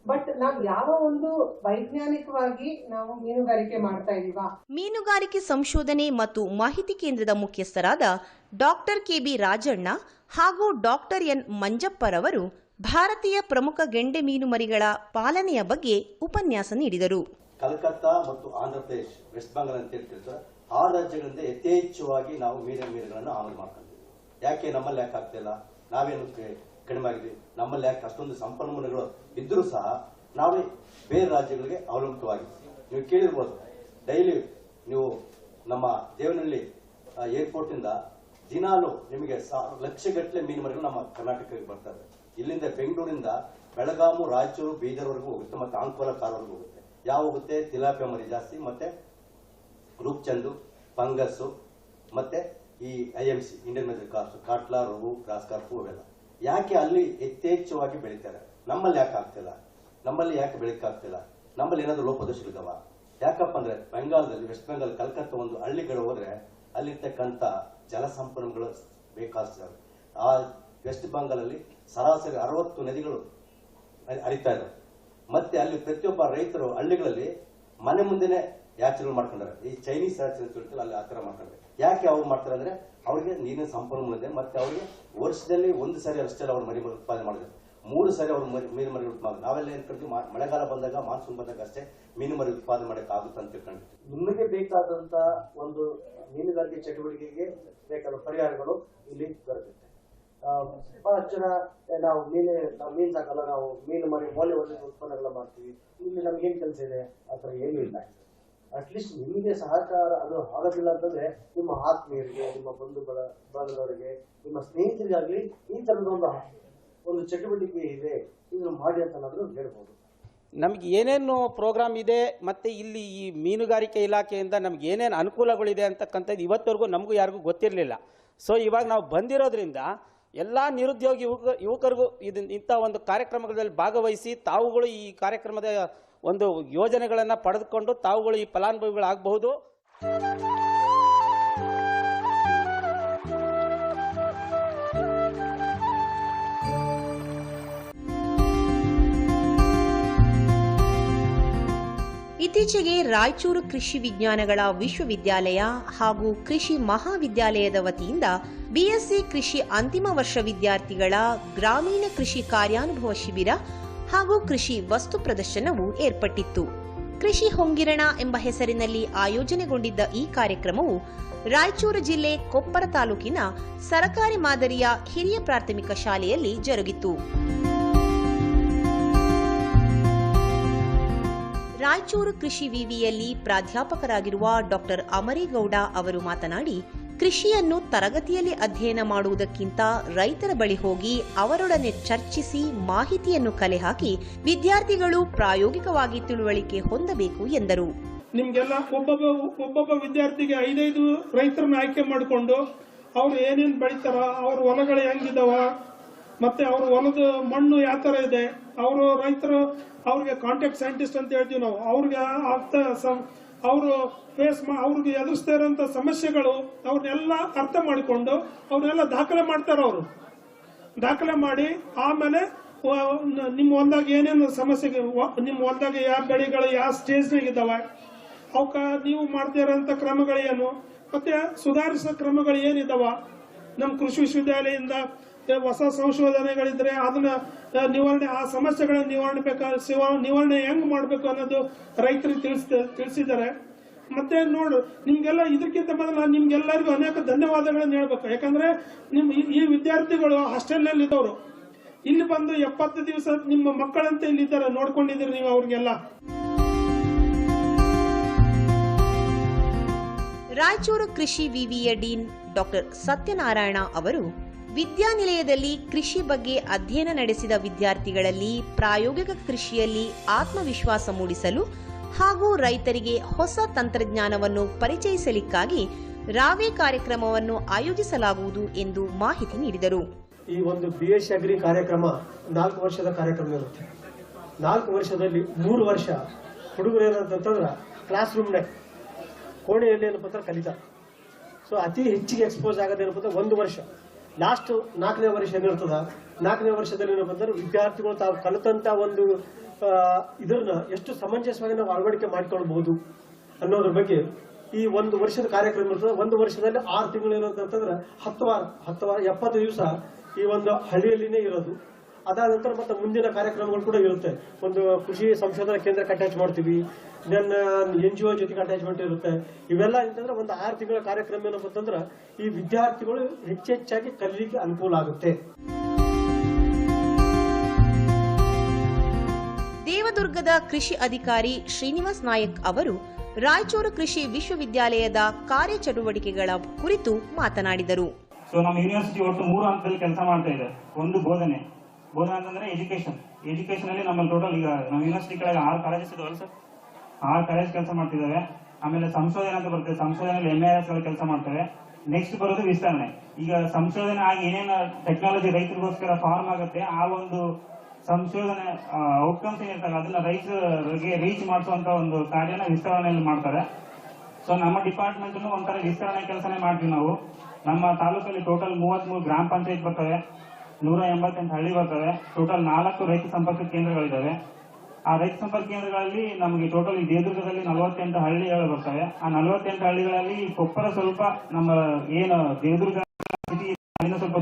ಬಟ್ ನಾವು ಯಾವ ಒಂದು ವೈಜ್ಞಾನಿಕವಾಗಿ ನಾವು ಮೀನುಗಾರಿಕೆ ಮಾಡ್ತಾ ಇದೀವಾ. ಮೀನುಗಾರಿಕೆ ಸಂಶೋಧನೆ ಮತ್ತು ಮಾಹಿತಿ ಕೇಂದ್ರದ ಮುಖ್ಯಸ್ಥರಾದ ಡಾಕ್ಟರ್ ಕೆಬಿ ರಾಜಣ್ಣ ಹಾಗೂ ಡಾಕ್ಟರ್ ಎನ್ ಮಂಜಪ್ಪರವರು ಭಾರತೀಯ ಪ್ರಮುಖ ಗೆಂಡೆ ಮೀನುಮರಿಗಳ ಪಾಲನೆಯ ಬಗ್ಗೆ ಉಪನ್ಯಾಸ ನೀಡಿದರು. ಕಲ್ಕತ್ತಾ ಮತ್ತು ಆಂಧ್ರ ಪ್ರದೇಶ್ ವೆಸ್ಟ್ ಬೆಂಗಾಲ್ ಅಂತ ಹೇಳ್ತಿರ್ತಾರೆ ಆ ರಾಜ್ಯಗಳಿಂದ ಯಥೇಚ್ಛವಾಗಿ ನಾವು ಮೀನು ಮೀನುಗಳನ್ನು ಆಮದು ಮಾಡ್ಕೊಂಡಿದ್ದೀವಿ. ಯಾಕೆ ನಮ್ಮಲ್ಲಿ ಯಾಕೆ ಆಗ್ತಿಲ್ಲ ನಾವೇನು ಕಡಿಮೆ ಆಗಿದೆ? ನಮ್ಮಲ್ಲಿ ಯಾಕೆ ಅಷ್ಟೊಂದು ಸಂಪನ್ಮೂಲಗಳು ಇದ್ದರೂ ಸಹ ನಾವೇ ಬೇರೆ ರಾಜ್ಯಗಳಿಗೆ ಅವಲಂಬಿತವಾಗಿದ್ದೀವಿ ನೀವು ಕೇಳಿರ್ಬೋದು, ಡೈಲಿ ನೀವು ನಮ್ಮ ದೇವನಹಳ್ಳಿ ಏರ್ಪೋರ್ಟ್ ಇಂದ ದಿನಾಲು ನಿಮಗೆ ಲಕ್ಷಗಟ್ಟಲೆ ಮೀನುಮರಿಗಳು ನಮ್ಮ ಕರ್ನಾಟಕಕ್ಕೆ ಬರ್ತವೆ ಇಲ್ಲಿಂದ ಬೆಂಗಳೂರಿಂದ ಬೆಳಗಾಮು, ರಾಯಚೂರು, ಬೀದರ್ವರೆಗೂ ಹೋಗುತ್ತೆ ಮತ್ತೆ ಅಂಕೋಲ ಕಾರವರೆಗೂ ಹೋಗುತ್ತೆ. ಯಾವ ಹೋಗುತ್ತೆ? ತಿಲಾಪಿಯ ಮರಿ ಜಾಸ್ತಿ, ಮತ್ತೆ ರೂಪ್ಚಂದು, ಫಂಗಸ್ಸು, ಮತ್ತೆ ಈ I M C Indian major carp catla rohu grass carp ಅವೆಲ್ಲ ಯಾಕೆ ಅಲ್ಲಿ ಯಥೇಚ್ಛವಾಗಿ ಬೆಳೀತಾರೆ? ನಮ್ಮಲ್ಲಿ ಯಾಕೆ ಆಗ್ತಿಲ್ಲ? ನಮ್ಮಲ್ಲಿ ಯಾಕೆ ಬೆಳಕ್ಕೆ ಆಗ್ತಿಲ್ಲ? ನಮ್ಮಲ್ಲಿ ಲೋಪದೋಷ ಲೋಪದೋಷಗಳಿದಾವ? ಯಾಕಪ್ಪ ಅಂದ್ರೆ ಬೆಂಗಾಲದಲ್ಲಿ ವೆಸ್ಟ್ ಬೆಂಗಾಲ್ ಕಲ್ಕತ್ತಾ ಒಂದು ಹಳ್ಳಿಗಳು ಹೋದ್ರೆ ಅಲ್ಲಿರ್ತಕ್ಕಂಥ ಜಲ ಸಂಪನ್ಮೂಲಗಳು ಬೇಕಾಗ್ತವೆ. ಆ ವೆಸ್ಟ್ ಬೆಂಗಾಲಲ್ಲಿ ಸರಾಸರಿ ಅರವತ್ತು ನದಿಗಳು ಹರಿತಾ ಇದಾವೆ. ಮತ್ತೆ ಅಲ್ಲಿ ಪ್ರತಿಯೊಬ್ಬ ರೈತರು ಹಳ್ಳಿಗಳಲ್ಲಿ ಮನೆ ಮುಂದೆನೆ ಯಾಚನೆ ಮಾಡ್ಕೊಂಡಾರೆ ಈ ಚೈನೀಸ್ ಯಾಚನೆ ಅಲ್ಲಿ ಆ ಥರ ಮಾಡ್ಕೊಂಡ್ರೆ. ಯಾಕೆ ಅವ್ರು ಮಾಡ್ತಾರೆ ಅಂದ್ರೆ ಅವ್ರಿಗೆ ನೀರಿನ ಸಂಪನ್ಮೂಲ ಇದೆ, ಮತ್ತೆ ಅವರಿಗೆ ವರ್ಷದಲ್ಲಿ ಒಂದು ಸಾರಿ ಅಷ್ಟೆಲ್ಲ ಅವ್ರು ಮರಿ ಉತ್ಪಾದನೆ ಮಾಡಿದ್ರು. ಮೂರು ಸಾರಿ ಅವ್ರು ಮೀನು ಮರಿ ಉತ್ಪಾದನೆ ನಾವೆಲ್ಲ ಏನು ಮಾ- ಮಳೆಗಾಲ ಬಂದಾಗ, ಮಾನ್ಸೂನ್ ಬಂದಾಗ ಅಷ್ಟೇ ಮೀನು ಮರಿ ಉತ್ಪಾದನೆ ಮಾಡಕ್ ಆಗುತ್ತೆ ಅಂತ ತಿಳ್ಕೊಂಡು ನಿಮಗೆ ಬೇಕಾದಂತ ಒಂದು ಮೀನುಗಾರಿಕೆ ಚಟುವಟಿಕೆಗೆ ಬೇಕಾದ ಪರಿಹಾರಗಳು ಇಲ್ಲಿ ದೊರಕುತ್ತೆ ಬಹಳ ಜನ ನಾವು ಮೀನು ನಾವು ಮೀನು ಸಾಕಲ್ಲ, ನಾವು ಮೀನು ಮರಿ ಮೌಲ್ಯವರ್ಧಿತ ಉತ್ಪನ್ನಗಳ ಮಾಡ್ತೀವಿ. ಇಲ್ಲಿ ನಮ್ಗೆ ಏನ್ ಕೆಲಸ ಇದೆ? ಆ ಥರ ಏನೂ ಇಲ್ಲ. ಅಟ್ಲೀಸ್ಟ್ ನಿಮಗೆ ಸಹಕಾರ ಅದು ಆಗೋದಿಲ್ಲ ಅಂತಂದ್ರೆ ನಿಮ್ಮ ಆತ್ಮೀಯರಿಗೆ, ನಿಮ್ಮ ಬಂಧು ಬಳ ಬಳಗದವರಿಗೆ ನಿಮ್ಮ ಸ್ನೇಹಿತರಿಗಾಗ್ಲಿ ಈ ತರದ ಒಂದು ಒಂದು ಚಟುವಟಿಕೆ ಇದೆ, ಇದನ್ನು ಮಾಡಿ ಅಂತ ಹೇಳ್ಬೋದು. ನಮ್ಗೆ ಏನೇನು ಪ್ರೋಗ್ರಾಮ್ ಇದೆ, ಮತ್ತು ಇಲ್ಲಿ ಈ ಮೀನುಗಾರಿಕೆ ಇಲಾಖೆಯಿಂದ ನಮ್ಗೆ ಏನೇನು ಅನುಕೂಲಗಳಿದೆ ಅಂತಕ್ಕಂಥದ್ದು ಇವತ್ತವರೆಗೂ ನಮಗೂ ಯಾರಿಗೂ ಗೊತ್ತಿರಲಿಲ್ಲ. ಸೊ ಇವಾಗ ನಾವು ಬಂದಿರೋದ್ರಿಂದ ಎಲ್ಲ ನಿರುದ್ಯೋಗಿ ಯುವಕ, ಯುವಕರಿಗೂ ಇದನ್ನ ಇಂಥ ಒಂದು ಕಾರ್ಯಕ್ರಮಗಳಲ್ಲಿ ಭಾಗವಹಿಸಿ, ತಾವುಗಳು ಈ ಕಾರ್ಯಕ್ರಮದ ಒಂದು ಯೋಜನೆಗಳನ್ನು ಪಡೆದುಕೊಂಡು ತಾವುಗಳು ಈ ಫಲಾನುಭವಿಗಳಾಗಬಹುದು. ಇತ್ತೀಚೆಗೆ ರಾಯಚೂರು ಕೃಷಿ ವಿಜ್ಞಾನಗಳ ವಿಶ್ವವಿದ್ಯಾಲಯ ಹಾಗೂ ಕೃಷಿ ಮಹಾವಿದ್ಯಾಲಯದ ವತಿಯಿಂದ ಬಿಎಸ್ಸಿ ಕೃಷಿ ಅಂತಿಮ ವರ್ಷ ವಿದ್ಯಾರ್ಥಿಗಳ ಗ್ರಾಮೀಣ ಕೃಷಿ ಕಾರ್ಯಾನುಭವ ಶಿಬಿರ ಹಾಗೂ ಕೃಷಿ ವಸ್ತು ಪ್ರದರ್ಶನವು ಏರ್ಪಟ್ಟಿತ್ತು. ಕೃಷಿ ಹೊಂಗಿರಣ ಎಂಬ ಹೆಸರಿನಲ್ಲಿ ಆಯೋಜನೆಗೊಂಡಿದ್ದ ಈ ಕಾರ್ಯಕ್ರಮವು ರಾಯಚೂರು ಜಿಲ್ಲೆ ಕೊಪ್ಪರ ತಾಲೂಕಿನ ಸರಕಾರಿ ಮಾದರಿಯ ಹಿರಿಯ ಪ್ರಾಥಮಿಕ ಶಾಲೆಯಲ್ಲಿ ಜರುಗಿತು. ರಾಯಚೂರು ಕೃಷಿ ವಿವಿಯಲ್ಲಿ ಪ್ರಾಧ್ಯಾಪಕರಾಗಿರುವ ಡಾಕ್ಟರ್ ಅಮರೇಗೌಡ ಅವರು ಮಾತನಾಡಿ ಕೃಷಿಯನ್ನು ತರಗತಿಯಲ್ಲಿ ಅಧ್ಯಯನ ಮಾಡುವುದಕ್ಕಿಂತ ರೈತರ ಬಳಿ ಹೋಗಿ ಅವರೊಡನೆ ಚರ್ಚಿಸಿ ಮಾಹಿತಿಯನ್ನು ಕಲೆ ಹಾಕಿ ವಿದ್ಯಾರ್ಥಿಗಳು ಪ್ರಾಯೋಗಿಕವಾಗಿ ತಿಳುವಳಿಕೆ ಹೊಂದಬೇಕು ಎಂದರು. ನಿಮ್ಗೆಲ್ಲ ಒಬ್ಬೊಬ್ಬ ಒಬ್ಬೊಬ್ಬ ವಿದ್ಯಾರ್ಥಿಗೆ ಐದೈದು ರೈತರನ್ನ ಆಯ್ಕೆ ಮಾಡಿಕೊಂಡು ಅವ್ರು ಏನೇನ್ ಬೆಳಿತಾರ, ಅವ್ರ ಹೊಲಗಳು ಹೆಂಗಿದಾವ, ಮತ್ತೆ ಅವ್ರ ಹೊಲದ ಮಣ್ಣು ಯಾವ ತರ ಇದೆ, ಅವರು ರೈತರು ಅವ್ರಿಗೆ ಕಾಂಟ್ಯಾಕ್ಟ್ ಸೈಂಟಿಸ್ಟ್ ಅಂತ ಹೇಳ್ತೀವಿ ನಾವು, ಅವ್ರಿಗೆ ಅರ್ಥ ಅವರು ಫೇಸ್ ಅವ್ರಿಗೆ ಎದುರಿಸ್ತಾ ಇರೋಂಥ ಸಮಸ್ಯೆಗಳು ಅವ್ರನ್ನೆಲ್ಲ ಅರ್ಥ ಮಾಡಿಕೊಂಡು ಅವ್ರನ್ನೆಲ್ಲ ದಾಖಲೆ ಮಾಡ್ತಾರೆ ಅವರು. ದಾಖಲೆ ಮಾಡಿ ಆಮೇಲೆ ನಿಮ್ಮ ಹೊಲ್ದಾಗ ಏನೇನು ಸಮಸ್ಯೆಗೆ ನಿಮ್ಮ ಹೊಲ್ದಾಗ ಯಾವ ಬೆಳೆಗಳು ಯಾವ ಸ್ಟೇಜ್ನಾಗ ಇದಾವೆ, ಅವಕ್ಕ ನೀವು ಮಾಡ್ತಾ ಕ್ರಮಗಳು ಕ್ರಮಗಳೇನು, ಮತ್ತೆ ಸುಧಾರಿಸೋ ಕ್ರಮಗಳು ಏನಿದಾವ? ನಮ್ಮ ಕೃಷಿ ವಿಶ್ವವಿದ್ಯಾಲಯದಿಂದ ಹೊಸ ಸಂಶೋಧನೆಗಳಿದ್ರೆ ಅದನ್ನ ನಿವಾರಣೆ, ಆ ಸಮಸ್ಯೆಗಳನ್ನ ನಿವಾರಣೆ ಸಿವ- ನಿವಾರಣೆ ಹೆಂಗ್ ಮಾಡ್ಬೇಕು ಅನ್ನೋದು ರೈತರಿಗೆ ತಿಳಿಸ್ ತಿಳಿಸಿದ್ದಾರೆ. ಮತ್ತೆ ನೋಡು, ನಿಮ್ಗೆಲ್ಲ ಇದಕ್ಕಿಂತ ಮೊದಲು ನಿಮ್ಗೆಲ್ಲರಿಗೂ ಅನೇಕ ಧನ್ಯವಾದಗಳನ್ನ ಹೇಳ್ಬೇಕು. ಯಾಕಂದ್ರೆ ನಿಮ್, ಈ- ಈ ವಿದ್ಯಾರ್ಥಿಗಳು ಹಾಸ್ಟೆಲ್ನಲ್ಲಿ ಇದ್ದವರು. ಇಲ್ಲಿ ಬಂದು ಎಪ್ಪತ್ತು ದಿವಸ ನಿಮ್ಮ ಮಕ್ಕಳಂತೆ ಇಲ್ಲಿದ್ದಾರೆ ನೋಡ್ಕೊಂಡಿದ್ದೀರಿ ನೀವು ಅವ್ರಿಗೆಲ್ಲ. ರಾಯಚೂರು ಕೃಷಿ ವಿವಿಯ ಡೀನ್ ಡಾಕ್ಟರ್ ಸತ್ಯನಾರಾಯಣ ಅವರು ವಿದ್ಯಾನಿಲಯದಲ್ಲಿ ಕೃಷಿ ಬಗ್ಗೆ ಅಧ್ಯಯನ ನಡೆಸಿದ ವಿದ್ಯಾರ್ಥಿಗಳಲ್ಲಿ ಪ್ರಾಯೋಗಿಕ ಕೃಷಿಯಲ್ಲಿ ಆತ್ಮವಿಶ್ವಾಸ ಮೂಡಿಸಲು ಹಾಗೂ ರೈತರಿಗೆ ಹೊಸ ತಂತ್ರಜ್ಞಾನವನ್ನು ಪರಿಚಯಿಸಲಿಕ್ಕಾಗಿ ರಾವೆ ಕಾರ್ಯಕ್ರಮವನ್ನು ಆಯೋಜಿಸಲಾಗುವುದು ಎಂದು ಮಾಹಿತಿ ನೀಡಿದರು. ಈ ಒಂದು ಬಿ ಎಸ್ ಅಗ್ರಿ ಕಾರ್ಯಕ್ರಮ ನಾಲ್ಕು ವರ್ಷದ ಕಾರ್ಯಕ್ರಮ ಇರುತ್ತೆ. ನಾಲ್ಕು ವರ್ಷದಲ್ಲಿ ಮೂರು ವರ್ಷ ಹುಡುಗರು ಏನಂತಂದ್ರೆ ಕ್ಲಾಸ್ ರೂಮ್ನಾಗ ಕೋಣೆಯಲ್ಲಿ ಏನಪ್ಪ ಅಂದ್ರೆ ಸೊ ಅತಿ ಹೆಚ್ಚಿಗೆ ಎಕ್ಸ್ಪೋಸ್ ಆಗೋದೇನಪ್ಪ ಒಂದು ವರ್ಷ. ಲಾಸ್ಟ್ ನಾಲ್ಕನೇ ವರ್ಷ ಏನಿರ್ತದ ನಾಲ್ಕನೇ ವರ್ಷದಲ್ಲಿ ಏನಪ್ಪ ಅಂದ್ರೆ ವಿದ್ಯಾರ್ಥಿಗಳು ತಾವು ಕಲಿತಂತ ಒಂದು ಇದನ್ನ ಎಷ್ಟು ಸಮಂಜಸವಾಗಿ ನಾವು ಅಳವಡಿಕೆ ಮಾಡ್ಕೊಳ್ಬಹುದು ಅನ್ನೋದ್ರ ಬಗ್ಗೆ ಈ ಒಂದು ವರ್ಷದ ಕಾರ್ಯಕ್ರಮ ಇರ್ತದೆ. ಒಂದು ವರ್ಷದಲ್ಲಿ ಆರು ತಿಂಗಳು ಏನಂತಂದ್ರೆ ಹತ್ತು ವಾರ ಹತ್ತು ವಾರ, ಎಪ್ಪತ್ತು ದಿವಸ ಈ ಒಂದು ಹಳ್ಳಿಯಲ್ಲಿನೇ ಇರೋದು. ಅದಾದ ನಂತರ ಮತ್ತೆ ಮುಂದಿನ ಕಾರ್ಯಕ್ರಮಗಳು ಕೂಡ ಇರುತ್ತೆ. ಒಂದು ಕೃಷಿ ಸಂಶೋಧನಾ ಕೇಂದ್ರಕ್ಕೆ ಅಟ್ಯಾಚ್ ಮಾಡ್ತೀವಿ ದೆನ್ ಎನ್ ಜಿ ಒ ಜೊತೆಗೆ ಅಟ್ಯಾಚ್ಮೆಂಟ್ ಇರುತ್ತೆ. ಇವೆಲ್ಲ ಅಂತಂದ್ರೆ ಒಂದು ಆರು ತಿಂಗಳ ಕಾರ್ಯಕ್ರಮ ಏನಪ್ಪ ಅಂತಂದ್ರೆ ಈ ವಿದ್ಯಾರ್ಥಿಗಳು ಹೆಚ್ಚೆಚ್ಚಾಗಿ ಕಲಿಯಲಿಕ್ಕೆ ಅನುಕೂಲ ಆಗುತ್ತೆ. ದೇವದುರ್ಗದ ಕೃಷಿ ಅಧಿಕಾರಿ ಶ್ರೀನಿವಾಸ್ ನಾಯಕ್ ಅವರು ರಾಯಚೂರು ಕೃಷಿ ವಿಶ್ವವಿದ್ಯಾಲಯದ ಕಾರ್ಯಚಟುವಟಿಕೆಗಳ ಕುರಿತು ಮಾತನಾಡಿದರು. ಸೊ ನಮ್ಮ ಯೂನಿವರ್ಸಿಟಿ ಒಟ್ಟು ಮೂರು ಹಂತದಲ್ಲಿ ಕೆಲಸ ಮಾಡ್ತಾ ಇದೆ. ಒಂದು ಬೋಧನೆ. ಬೋಧನೆ ಅಂತಂದ್ರೆ ಎಜುಕೇಶನ್ ಎಜುಕೇಶನ್ ಅಲ್ಲಿ ನಮ್ಮಲ್ಲಿ ಟೋಟಲ್ ಈಗ ನಮ್ಮ ಯೂನಿವರ್ಸಿಟಿ ಕೆಳಗೆ ಆರು ಕಾಲೇಜಸ್ ಇದಾವಲ್ಲ ಸರ್ ಆರು ಕಾಲೇಜ್ ಕೆಲಸ ಮಾಡ್ತಿದ್ದಾವೆ ಆಮೇಲೆ ಸಂಶೋಧನೆ ಅಂತ ಬರ್ತದೆ. ಸಂಶೋಧನೆಯಲ್ಲಿ ಎಂ ಎಸ್ಗಳು ಕೆಲಸ ಮಾಡ್ತವೆ. ನೆಕ್ಸ್ಟ್ ಬರೋದು ವಿಸ್ತರಣೆ. ಈಗ ಸಂಶೋಧನೆ ಆಗಿ ಏನೇನು ಟೆಕ್ನಾಲಜಿ ರೈತರಿಗೋಸ್ಕರ ಫಾರ್ಮ್ ಆಗುತ್ತೆ, ಆ ಒಂದು ಸಂಶೋಧನೆ ಔಟ್ಕಮ್ಸ್ ಏನಿರ್ತಾರೆ ಅದನ್ನ ರೈತರಿಗೆ ರೀಚ್ ಮಾಡಿಸುವಂತ ಒಂದು ಕಾರ್ಯನ ವಿಸ್ತರಣೆಯಲ್ಲಿ ಮಾಡ್ತಾರೆ. ಸೊ ನಮ್ಮ ಡಿಪಾರ್ಟ್ಮೆಂಟ್ ಒಂಥರ ವಿಸ್ತರಣೆ ಕೆಲಸನೇ ಮಾಡ್ತೀವಿ ನಾವು. ನಮ್ಮ ತಾಲೂಕಲ್ಲಿ ಟೋಟಲ್ ಮೂವತ್ಮೂರು ಗ್ರಾಮ ಪಂಚಾಯತ್ ಬರ್ತವೆ. ನೂರ ಎಂಬತ್ತೆಂಟು ಹಳ್ಳಿ ಬರ್ತವೆ ಟೋಟಲ್ ನಾಲ್ಕು ರೈತ ಸಂಪರ್ಕ ಕೇಂದ್ರಗಳಿದ್ದಾವೆ ಆ ರೈತ ಸಂಪರ್ಕ ಕೇಂದ್ರಗಳಲ್ಲಿ ನಮಗೆ ಟೋಟಲ್ ಈ ದೇವದುರ್ಗದಲ್ಲಿ ನಲವತ್ತೆಂಟು ಹಳ್ಳಿಗಳು ಬರ್ತವೆ. ಆ ನಲವತ್ತೆಂಟು ಹಳ್ಳಿಗಳಲ್ಲಿ ಕೊಪ್ಪರ ಸ್ವಲ್ಪ ನಮ್ಮ ಏನು ದೇವದುರ್ಗ ಸ್ವಲ್ಪ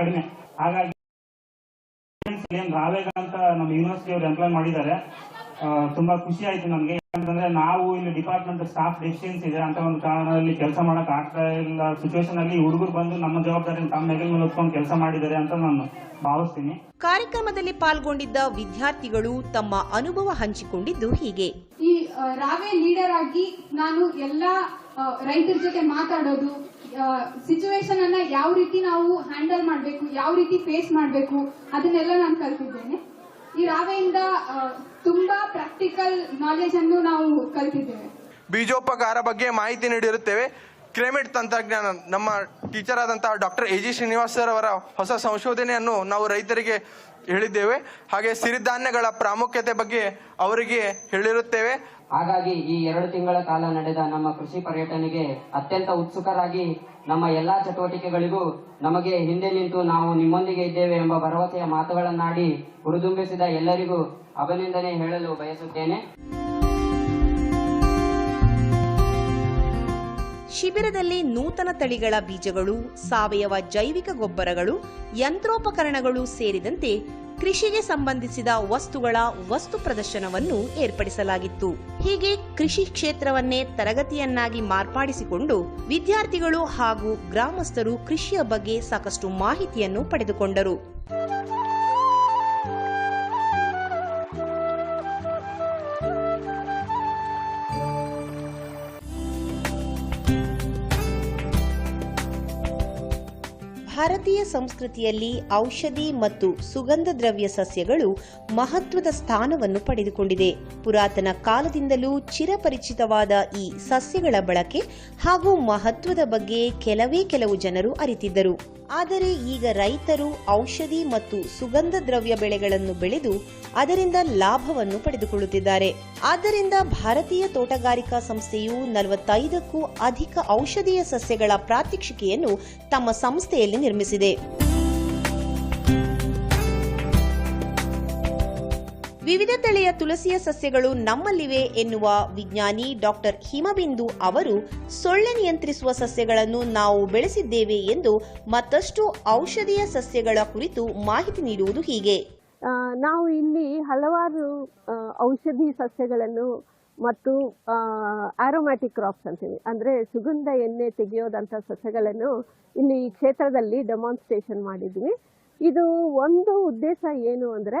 ಕಡಿಮೆ. ಹಾಗಾಗಿ ರಾವೇಗ ಅಂತ ನಮ್ಮ ಯೂನಿವರ್ಸಿಟಿ ಅವರು ಎಂಪ್ಲಾಯ್ ಮಾಡಿದ್ದಾರೆ. ತುಂಬಾ ಖುಷಿ ಆಯ್ತು ನಮ್ಗೆ. ಯಾಕಂತಂದ್ರೆ ನಾವು ಇಲ್ಲಿ ಡಿಪಾರ್ಟ್ಮೆಂಟ್ ಸ್ಟಾಫ್ ಡೆಫಿಷಿಯನ್ಸಿ ಇದೆ ಅಂತ ಒಂದು ಕಾರಣದಲ್ಲಿ ಕೆಲಸ ಮಾಡಕ್ ಆಗ್ತಾ ಇಲ್ಲ. ಸಿಚುವೇಶನ್ ಅಲ್ಲಿ ಹುಡುಗರು ಬಂದು ನಮ್ಮ ಜವಾಬ್ದಾರಿ ತಮ್ಮ ಹೆಗಲ ಮೇಲೆ ಹೊತ್ಕೊಂಡು ಕೆಲಸ ಮಾಡಿದ್ದಾರೆ ಅಂತ ನಾನು ಭಾವಿಸ್ತೀನಿ. ಕಾರ್ಯಕ್ರಮದಲ್ಲಿ ಪಾಲ್ಗೊಂಡಿದ್ದ ವಿದ್ಯಾರ್ಥಿಗಳು ತಮ್ಮ ಅನುಭವ ಹಂಚಿಕೊಂಡಿದ್ದು ಹೀಗೆ. ಈ ರಾವೆ ಲೀಡರ್ ಆಗಿ ನಾನು ಎಲ್ಲ ರೈತರ ಜೊತೆ ಮಾತಾಡೋದು ಸಿಚುವೇಶನ್ ಅನ್ನ ಯಾವ ರೀತಿ ನಾವು ಹ್ಯಾಂಡಲ್ ಮಾಡಬೇಕು ಯಾವ ರೀತಿ ಫೇಸ್ ಮಾಡಬೇಕು ಅದನ್ನೆಲ್ಲ ನಾನು ಕಲ್ತಿದ್ದೇನೆ. ಈ ರಾವೆಯಿಂದ ತುಂಬಾ ಪ್ರಾಕ್ಟಿಕಲ್ ನಾಲೆಜ್ ಅನ್ನು ನಾವು ಕಲ್ತಿದ್ದೇವೆ. ಬೀಜೋಪಕಾರ ಬಗ್ಗೆ ಮಾಹಿತಿ ನೀಡಿರುತ್ತೇವೆ. ಕ್ರೇಮಿಡ್ ತಂತ್ರಜ್ಞಾನ, ನಮ್ಮ ಟೀಚರ್ ಆದಂತಹ doctor A G Srinivas sir ಅವರ ಹೊಸ ಸಂಶೋಧನೆಯನ್ನು ನಾವು ರೈತರಿಗೆ ಹೇಳಿದ್ದೇವೆ. ಹಾಗೆ ಸಿರಿಧಾನ್ಯಗಳ ಪ್ರಾಮುಖ್ಯತೆ ಬಗ್ಗೆ ಅವರಿಗೆ ಹೇಳಿರುತ್ತೇವೆ. ಹಾಗಾಗಿ ಈ ಎರಡು ತಿಂಗಳ ಕಾಲ ನಡೆದ ನಮ್ಮ ಕೃಷಿ ಪರ್ಯಟನೆಗೆ ಅತ್ಯಂತ ಉತ್ಸುಕರಾಗಿ ನಮ್ಮ ಎಲ್ಲಾ ಚಟುವಟಿಕೆಗಳಿಗೂ ನಮಗೆ ಹಿಂದೆ ನಿಂತು ನಾವು ನಿಮ್ಮೊಂದಿಗೆ ಇದ್ದೇವೆ ಎಂಬ ಭರವಸೆಯ ಮಾತುಗಳನ್ನಾಡಿ ಹುರಿದುಂಬಿಸಿದ ಎಲ್ಲರಿಗೂ ಅಭಿನಂದನೆ ಹೇಳಲು ಬಯಸುತ್ತೇನೆ. ಶಿಬಿರದಲ್ಲಿ ನೂತನ ತಳಿಗಳ ಬೀಜಗಳು, ಸಾವಯವ ಜೈವಿಕ ಗೊಬ್ಬರಗಳು, ಯಂತ್ರೋಪಕರಣಗಳು ಸೇರಿದಂತೆ ಕೃಷಿಗೆ ಸಂಬಂಧಿಸಿದ ವಸ್ತುಗಳ ವಸ್ತು ಪ್ರದರ್ಶನವನ್ನು ಏರ್ಪಡಿಸಲಾಗಿತ್ತು. ಹೀಗೆ ಕೃಷಿ ಕ್ಷೇತ್ರವನ್ನೇ ತರಗತಿಯನ್ನಾಗಿ ಮಾರ್ಪಾಡಿಸಿಕೊಂಡು ವಿದ್ಯಾರ್ಥಿಗಳು ಹಾಗೂ ಗ್ರಾಮಸ್ಥರು ಕೃಷಿಯ ಬಗ್ಗೆ ಸಾಕಷ್ಟು ಮಾಹಿತಿಯನ್ನು ಪಡೆದುಕೊಂಡರು. ಸಂಸ್ಕೃತಿಯಲ್ಲಿ ಔಷಧಿ ಮತ್ತು ಸುಗಂಧ ದ್ರವ್ಯ ಸಸ್ಯಗಳು ಮಹತ್ವದ ಸ್ಥಾನವನ್ನು ಪಡೆದುಕೊಂಡಿದೆ. ಪುರಾತನ ಕಾಲದಿಂದಲೂ ಚಿರಪರಿಚಿತವಾದ ಈ ಸಸ್ಯಗಳ ಬಳಕೆ ಹಾಗೂ ಮಹತ್ವದ ಬಗ್ಗೆ ಕೆಲವೇ ಕೆಲವು ಜನರು ಅರಿತಿದ್ದರು. ಆದರೆ ಈಗ ರೈತರು ಔಷಧಿ ಮತ್ತು ಸುಗಂಧ ದ್ರವ್ಯ ಬೆಳೆಗಳನ್ನು ಬೆಳೆದು ಅದರಿಂದ ಲಾಭವನ್ನು ಪಡೆದುಕೊಳ್ಳುತ್ತಿದ್ದಾರೆ. ಆದ್ದರಿಂದ ಭಾರತೀಯ ತೋಟಗಾರಿಕಾ ಸಂಸ್ಥೆಯು ನಲವತ್ತೈದಕ್ಕೂ ಅಧಿಕ ಔಷಧೀಯ ಸಸ್ಯಗಳ ಪ್ರಾತ್ಯಕ್ಷಿಕೆಯನ್ನು ತಮ್ಮ ಸಂಸ್ಥೆಯಲ್ಲಿ ನಿರ್ಮಿಸಿದೆ. ವಿವಿಧ ತಳಿಯ ತುಳಸಿಯ ಸಸ್ಯಗಳು ನಮ್ಮಲ್ಲಿವೆ ಎನ್ನುವ ವಿಜ್ಞಾನಿ ಡಾಕ್ಟರ್ ಹಿಮಬಿಂದು ಅವರು ಸೊಳ್ಳೆ ನಿಯಂತ್ರಿಸುವ ಸಸ್ಯಗಳನ್ನು ನಾವು ಬೆಳೆಸಿದ್ದೇವೆ ಎಂದು ಮತ್ತಷ್ಟು ಔಷಧೀಯ ಸಸ್ಯಗಳ ಕುರಿತು ಮಾಹಿತಿ ನೀಡುವುದು ಹೀಗೆ. ನಾವು ಇಲ್ಲಿ ಹಲವಾರು ಔಷಧಿ ಸಸ್ಯಗಳನ್ನು ಮತ್ತು ಆರೋಮ್ಯಾಟಿಕ್ ಕ್ರಾಪ್ಸ್ ಅಂತೀವಿ. ಅಂದರೆ ಸುಗಂಧ ಎಣ್ಣೆ ತೆಗೆಯೋದಂಥ ಸಸ್ಯಗಳನ್ನು ಇಲ್ಲಿ ಈ ಕ್ಷೇತ್ರದಲ್ಲಿ ಡೆಮಾನ್ಸ್ಟ್ರೇಷನ್ ಮಾಡಿದ್ವಿ. ಇದು ಒಂದು ಉದ್ದೇಶ ಏನು ಅಂದರೆ,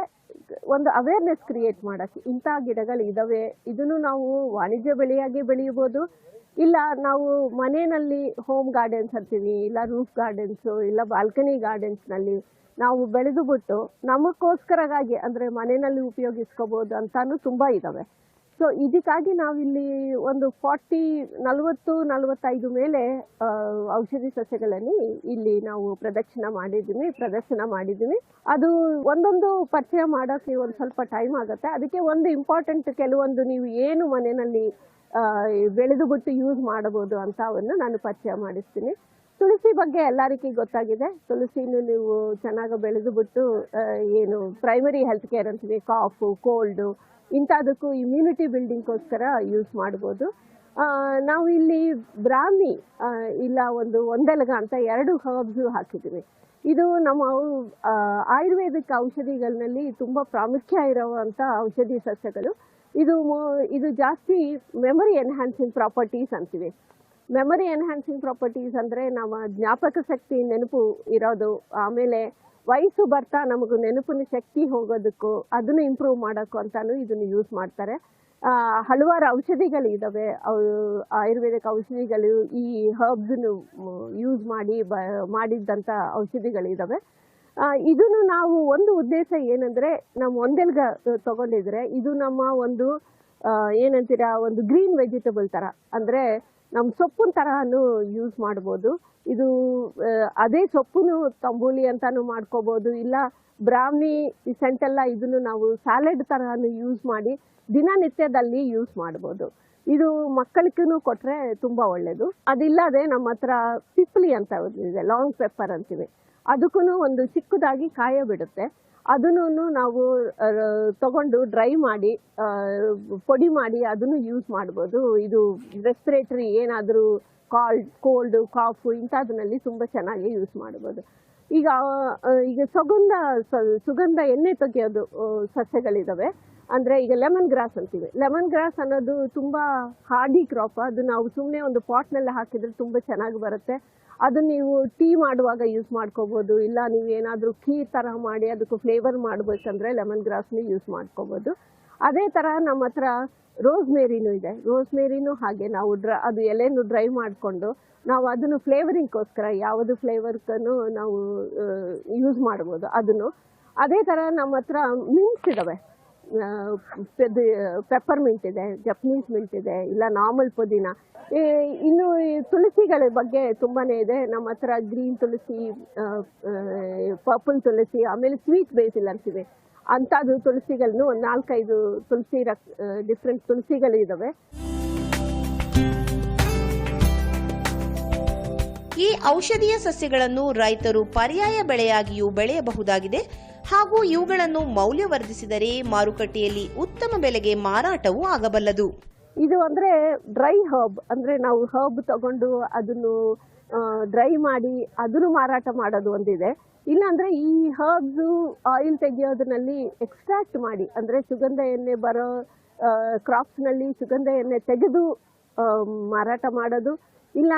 ಒಂದು ಅವೇರ್ನೆಸ್ ಕ್ರಿಯೇಟ್ ಮಾಡೋಕ್ಕೆ. ಇಂಥ ಗಿಡಗಳು ಇದ್ದಾವೆ ಇದನ್ನು ನಾವು ವಾಣಿಜ್ಯ ಬೆಳೆಯಾಗಿ ಬೆಳೆಯಬಹುದು. ಇಲ್ಲ ನಾವು ಮನೆಯಲ್ಲಿ ಹೋಮ್ ಗಾರ್ಡನ್ಸ್ ಅಂತೀವಿ, ಇಲ್ಲ ರೂಫ್ ಗಾರ್ಡನ್ಸು ಇಲ್ಲ ಬಾಲ್ಕನಿ ಗಾರ್ಡನ್ಸ್ನಲ್ಲಿ ನಾವು ಬೆಳೆದು ಬಿಟ್ಟು ನಮಗೋಸ್ಕರಗಾಗಿ ಅಂದರೆ ಮನೆಯಲ್ಲಿ ಉಪಯೋಗಿಸ್ಕೋಬೋದು ಅಂತಲೂ ತುಂಬ ಇದ್ದಾವೆ ಸೊ ಇದಕ್ಕಾಗಿ ನಾವಿಲ್ಲಿ ಒಂದು ಫಾರ್ಟಿ, ನಲವತ್ತು, ನಲವತ್ತೈದು ಮೇಲೆ ಔಷಧಿ ಸಸ್ಯಗಳಲ್ಲಿ ಇಲ್ಲಿ ನಾವು ಪ್ರದಕ್ಷಿಣ ಮಾಡಿದ್ದೀನಿ ಪ್ರದರ್ಶನ ಮಾಡಿದ್ದೀನಿ ಅದು ಒಂದೊಂದು ಪರಿಚಯ ಮಾಡೋಕ್ಕೆ ಒಂದು ಸ್ವಲ್ಪ ಟೈಮ್ ಆಗುತ್ತೆ. ಅದಕ್ಕೆ ಒಂದು ಇಂಪಾರ್ಟೆಂಟ್ ಕೆಲವೊಂದು ನೀವು ಏನು ಮನೆಯಲ್ಲಿ ಬೆಳೆದು ಬಿಟ್ಟು ಯೂಸ್ ಮಾಡಬಹುದು ಅಂತ ಅವನ್ನು ನಾನು ಪರಿಚಯ ಮಾಡಿಸ್ತೀನಿ. ತುಳಸಿ ಬಗ್ಗೆ ಎಲ್ಲರಿಗೂ ಗೊತ್ತಾಗಿದೆ. ತುಳಸಿನ ನೀವು ಚೆನ್ನಾಗಿ ಬೆಳೆದು ಬಿಟ್ಟು ಏನು ಪ್ರೈಮರಿ ಹೆಲ್ತ್ ಕೇರ್ ಅಂತೀವಿ ಕಾಫು ಕೋಲ್ಡು ಇಂಥದಕ್ಕೂ ಇಮ್ಯುನಿಟಿ ಬಿಲ್ಡಿಂಗ್ಗೋಸ್ಕರ ಯೂಸ್ ಮಾಡ್ಬೋದು. ನಾವು ಇಲ್ಲಿ ಬ್ರಾಹ್ಮಿ ಇಲ್ಲ ಒಂದು ಒಂದೆಲಗ ಅಂತ ಎರಡು ಹರ್ಬ್ಸು ಹಾಕಿದ್ದೀವಿ. ಇದು ನಮ್ಮ ಆಯುರ್ವೇದಿಕ್ ಔಷಧಿಗಳಲ್ಲಿ ತುಂಬ ಪ್ರಾಮುಖ್ಯ ಇರುವಂಥ ಔಷಧಿ ಸಸ್ಯಗಳು. ಇದು ಇದು ಜಾಸ್ತಿ ಮೆಮೊರಿ ಎನ್ಹ್ಯಾನ್ಸಿಂಗ್ ಪ್ರಾಪರ್ಟೀಸ್ ಅಂತೀವಿ. ಮೆಮೊರಿ ಎನ್ಹ್ಯಾನ್ಸಿಂಗ್ ಪ್ರಾಪರ್ಟೀಸ್ ಅಂದರೆ ನಮ್ಮ ಜ್ಞಾಪಕ ಶಕ್ತಿ ನೆನಪು ಇರೋದು, ಆಮೇಲೆ ವಯಸ್ಸು ಬರ್ತಾ ನಮಗೂ ನೆನಪಿನ ಶಕ್ತಿ ಹೋಗೋದಕ್ಕೂ ಅದನ್ನು ಇಂಪ್ರೂವ್ ಮಾಡೋಕ್ಕೂ ಅಂತಾನು ಇದನ್ನು ಯೂಸ್ ಮಾಡ್ತಾರೆ. ಹಲವಾರು ಔಷಧಿಗಳು ಇದ್ದಾವೆ ಅವು ಆಯುರ್ವೇದಿಕ್ ಔಷಧಿಗಳು, ಈ ಹರ್ಬ್ಸನ್ನು ಯೂಸ್ ಮಾಡಿ ಬ ಮಾಡಿದ್ದಂಥ ಔಷಧಿಗಳಿದ್ದಾವೆ ಇದನ್ನು ನಾವು ಒಂದು ಉದ್ದೇಶ ಏನಂದರೆ ನಮ್ಮ ಒಂದೆಲ್ಗ ತಗೊಂಡಿದ್ರೆ ಇದು ನಮ್ಮ ಒಂದು ಏನಂತೀರಾ, ಒಂದು ಗ್ರೀನ್ ವೆಜಿಟೇಬಲ್ ಥರ ಅಂದ್ರೆ ನಮ್ಮ ಸೊಪ್ಪಿನ ತರಹನು ಯೂಸ್ ಮಾಡ್ಬೋದು. ಇದು ಅದೇ ಸೊಪ್ಪುನು ತಂಬೂಲಿ ಅಂತಾನು ಮಾಡ್ಕೋಬಹುದು ಇಲ್ಲ, ಬ್ರಾಹ್ಮಿ ಸೆಂಟೆಲ್ಲ ಇದನ್ನು ನಾವು ಸ್ಯಾಲೆಡ್ ತರಹನು ಯೂಸ್ ಮಾಡಿ ದಿನನಿತ್ಯದಲ್ಲಿ ಯೂಸ್ ಮಾಡ್ಬೋದು. ಇದು ಮಕ್ಕಳಿಗೂ ಕೊಟ್ರೆ ತುಂಬಾ ಒಳ್ಳೇದು. ಅದಿಲ್ಲದೆ ನಮ್ಮ ಹತ್ರ ಪಿಪ್ಲಿ ಅಂತ ಇದೆ ಲಾಂಗ್ ಪೆಪ್ಪರ್ ಅಂತೀವಿ. ಅದಕ್ಕೂ ಒಂದು ಚಿಕ್ಕದಾಗಿ ಕಾಯ ಬಿಡುತ್ತೆ ಅದನ್ನು ನಾವು ತಗೊಂಡು ಡ್ರೈ ಮಾಡಿ ಪುಡಿ ಮಾಡಿ ಅದನ್ನು ಯೂಸ್ ಮಾಡ್ಬೋದು. ಇದು ರೆಸ್ಪಿರೇಟ್ರಿ ಏನಾದರೂ ಕಾಲ್ಡ್ ಕೋಲ್ಡ್ ಕಾಫು ಇಂಥದ್ರಲ್ಲಿ ತುಂಬ ಚೆನ್ನಾಗಿ ಯೂಸ್ ಮಾಡ್ಬೋದು. ಈಗ ಈಗ ಸುಗಂಧ ಸುಗಂಧ ಎಣ್ಣೆ ತೆಗೆಯೋದು ಆ, ಸಸ್ಯಗಳಿದಾವೆ. ಅಂದ್ರೆ ಈಗ ಲೆಮನ್ ಗ್ರಾಸ್ ಅಂತೀವಿ. ಲೆಮನ್ ಗ್ರಾಸ್ ಅನ್ನೋದು ತುಂಬಾ ಹಾರ್ಡಿ ಕ್ರಾಪ್ ಅದು ನಾವು ಸುಮ್ಮನೆ ಒಂದು ಪಾಟ್ನಲ್ಲಿ ಹಾಕಿದ್ರೆ ತುಂಬಾ ಚೆನ್ನಾಗಿ ಬರುತ್ತೆ. ಅದು ನೀವು ಟೀ ಮಾಡುವಾಗ ಯೂಸ್ ಮಾಡ್ಕೋಬೋದು. ಇಲ್ಲ ನೀವು ಏನಾದರೂ ಖೀರ್ ಥರ ಮಾಡಿ ಅದಕ್ಕೆ ಫ್ಲೇವರ್ ಮಾಡ್ಬೇಕಂದ್ರೆ ಲೆಮನ್ ಗ್ರಾಸ್ನ ಯೂಸ್ ಮಾಡ್ಕೋಬೋದು. ಅದೇ ತರ ನಮ್ಮ ಹತ್ರ ರೋಸ್ ಮೇರಿನೂ ಇದೆ. ರೋಸ್ ಮೇರಿನೂ ಹಾಗೆ ನಾವು ಡ್ರ ಅದು ಎಲೆನು ಡ್ರೈ ಮಾಡಿಕೊಂಡು ನಾವು ಅದನ್ನು ಫ್ಲೇವರಿಂಗ್ಗೋಸ್ಕರ ಯಾವುದು ಫ್ಲೇವರ್ಕನ್ನು ನಾವು ಯೂಸ್ ಮಾಡ್ಬೋದು ಅದನ್ನು. ಅದೇ ಥರ ನಮ್ಮ ಹತ್ರ ಮಿಂಟ್ಸ್ ಇದ್ದಾವೆ ಪೆಪ್ಪರ್ ಮಿಂಟ್ ಇದೆ ಜಪನೀಸ್ ಮಿಂಟ್ ಇದೆ, ಇಲ್ಲ ನಾರ್ಮಲ್ ಪುದೀನ. ಇನ್ನು ತುಳಸಿಗಳ ಬಗ್ಗೆ ತುಂಬಾ ಇದೆ. ನಮ್ಮ ಹತ್ರ ಗ್ರೀನ್ ತುಳಸಿ ಪರ್ಪಲ್ ತುಳಸಿ, ಆಮೇಲೆ ಸ್ವೀಟ್ ಬೇಸಿಲ್ ಅಂತೀವಿ. ಅಂಥದ್ದು ತುಳಸಿಗಳನ್ನು ಒಂದು ನಾಲ್ಕೈದು ತುಳಸಿ ರಕ್ ಡಿಫ್ರೆಂಟ್ ತುಳಸಿಗಳು ಈ ಔಷಧೀಯ ಸಸ್ಯಗಳನ್ನು ರೈತರು ಪರ್ಯಾಯ ಬೆಳೆಯಾಗಿಯೂ ಬೆಳೆಯಬಹುದಾಗಿದೆ. ಹಾಗೂ ಇವುಗಳನ್ನು ಮೌಲ್ಯವರ್ಧಿಸಿದರೆ ಮಾರುಕಟ್ಟೆಯಲ್ಲಿ ಉತ್ತಮ ಬೆಲೆಗೆ ಮಾರಾಟವೂ ಆಗಬಲ್ಲದು. ಇದು ಅಂದ್ರೆ ಡ್ರೈ ಹರ್ಬ್ ಅಂದ್ರೆ ನಾವು ಹರ್ಬ್ ತಗೊಂಡು ಅದನ್ನು ಡ್ರೈ ಮಾಡಿ ಅದನ್ನು ಮಾರಾಟ ಮಾಡೋದು ಒಂದಿದೆ. ಇಲ್ಲಾಂದ್ರೆ ಈ ಹರ್ಬ್ಸ್ ಆಯಿಲ್ ತೆಗೆಯೋದ್ರಲ್ಲಿ ಎಕ್ಸ್ಟ್ರಾಕ್ಟ್ ಮಾಡಿ, ಅಂದ್ರೆ ಸುಗಂಧ ಎಣ್ಣೆ ಬರೋ ಕ್ರಾಪ್ಸ್ನಲ್ಲಿ ಸುಗಂಧ ಎಣ್ಣೆ ತೆಗೆದು ಮಾರಾಟ ಮಾಡೋದು. ಇಲ್ಲ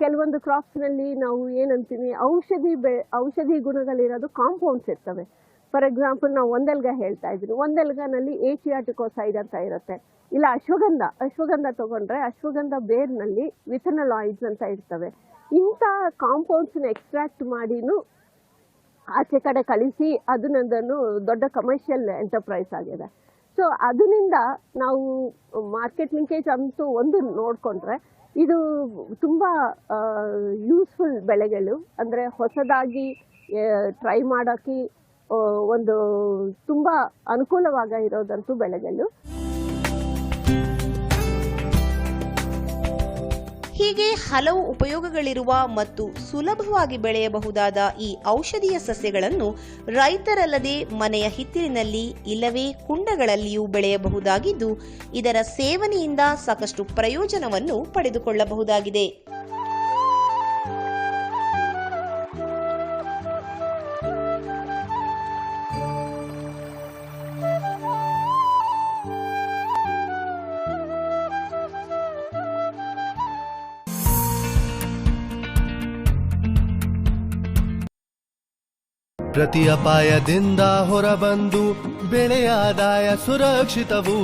ಕೆಲವೊಂದು ಕ್ರಾಪ್ಸ್ನಲ್ಲಿ ನಾವು ಏನಂತೀವಿ, ಔಷಧಿ ಬೆ, ಔಷಧಿ ಗುಣಗಳಿರೋದು ಕಾಂಪೌಂಡ್ಸ್ ಇರ್ತವೆ. ಫಾರ್ ಎಕ್ಸಾಂಪಲ್ ನಾವು ಒಂದೆಲ್ಗ ಹೇಳ್ತಾ ಇದ್ದೀನಿ. ಒಂದೆಲ್ಗನಲ್ಲಿ ಏಷಿಯಾಟಿಕೋಸೈಡ್ ಅಂತ ಇರುತ್ತೆ. ಇಲ್ಲ, ಅಶ್ವಗಂಧ. ಅಶ್ವಗಂಧ ತಗೊಂಡ್ರೆ ಅಶ್ವಗಂಧ ಬೇರ್ನಲ್ಲಿ ವಿಥನಲ್ ಆಯಿಲ್ಸ್ ಅಂತ ಇರ್ತವೆ. ಇಂಥ ಕಾಂಪೌಂಡ್ಸ್ನ ಎಕ್ಸ್ಟ್ರಾಕ್ಟ್ ಮಾಡಿನೂ ಆಚೆ ಕಡೆ ಕಳಿಸಿ ಅದನ್ನೊಂದನ್ನು ದೊಡ್ಡ ಕಮರ್ಷಿಯಲ್ ಎಂಟರ್ಪ್ರೈಸ್ ಆಗಿದೆ. ಸೊ ಅದರಿಂದ ನಾವು ಮಾರ್ಕೆಟ್ ಲಿಂಕೇಜ್ ಅಂತೂ ಒಂದು ನೋಡಿಕೊಂಡ್ರೆ ಇದು ತುಂಬ ಯೂಸ್ಫುಲ್ ಬೆಳೆಗಳು. ಅಂದರೆ ಹೊಸದಾಗಿ ಟ್ರೈ ಮಾಡೋಕ್ಕೆ ಒಂದು ತುಂಬ ಅನುಕೂಲವಾಗ ಇರೋದಂತೂ ಬೆಳೆಗಳು. ಹೀಗೆ ಹಲವು ಉಪಯೋಗಗಳಿರುವ ಮತ್ತು ಸುಲಭವಾಗಿ ಬೆಳೆಯಬಹುದಾದ ಈ ಔಷಧೀಯ ಸಸ್ಯಗಳನ್ನು ರೈತರಲ್ಲದೆ ಮನೆಯ ಹಿತ್ತಿಲಿನಲ್ಲಿ ಇಲ್ಲವೇ ಕುಂಡಗಳಲ್ಲಿಯೂ ಬೆಳೆಯಬಹುದಾಗಿದ್ದು, ಇದರ ಸೇವನೆಯಿಂದ ಸಾಕಷ್ಟು ಪ್ರಯೋಜನವನ್ನು ಪಡೆದುಕೊಳ್ಳಬಹುದಾಗಿದೆ. ಪ್ರತಿ ಅಪಾಯದಿಂದ ಹೊರಬಂದು ಬೆಳೆಯಾದಾಯ ಸುರಕ್ಷಿತವು.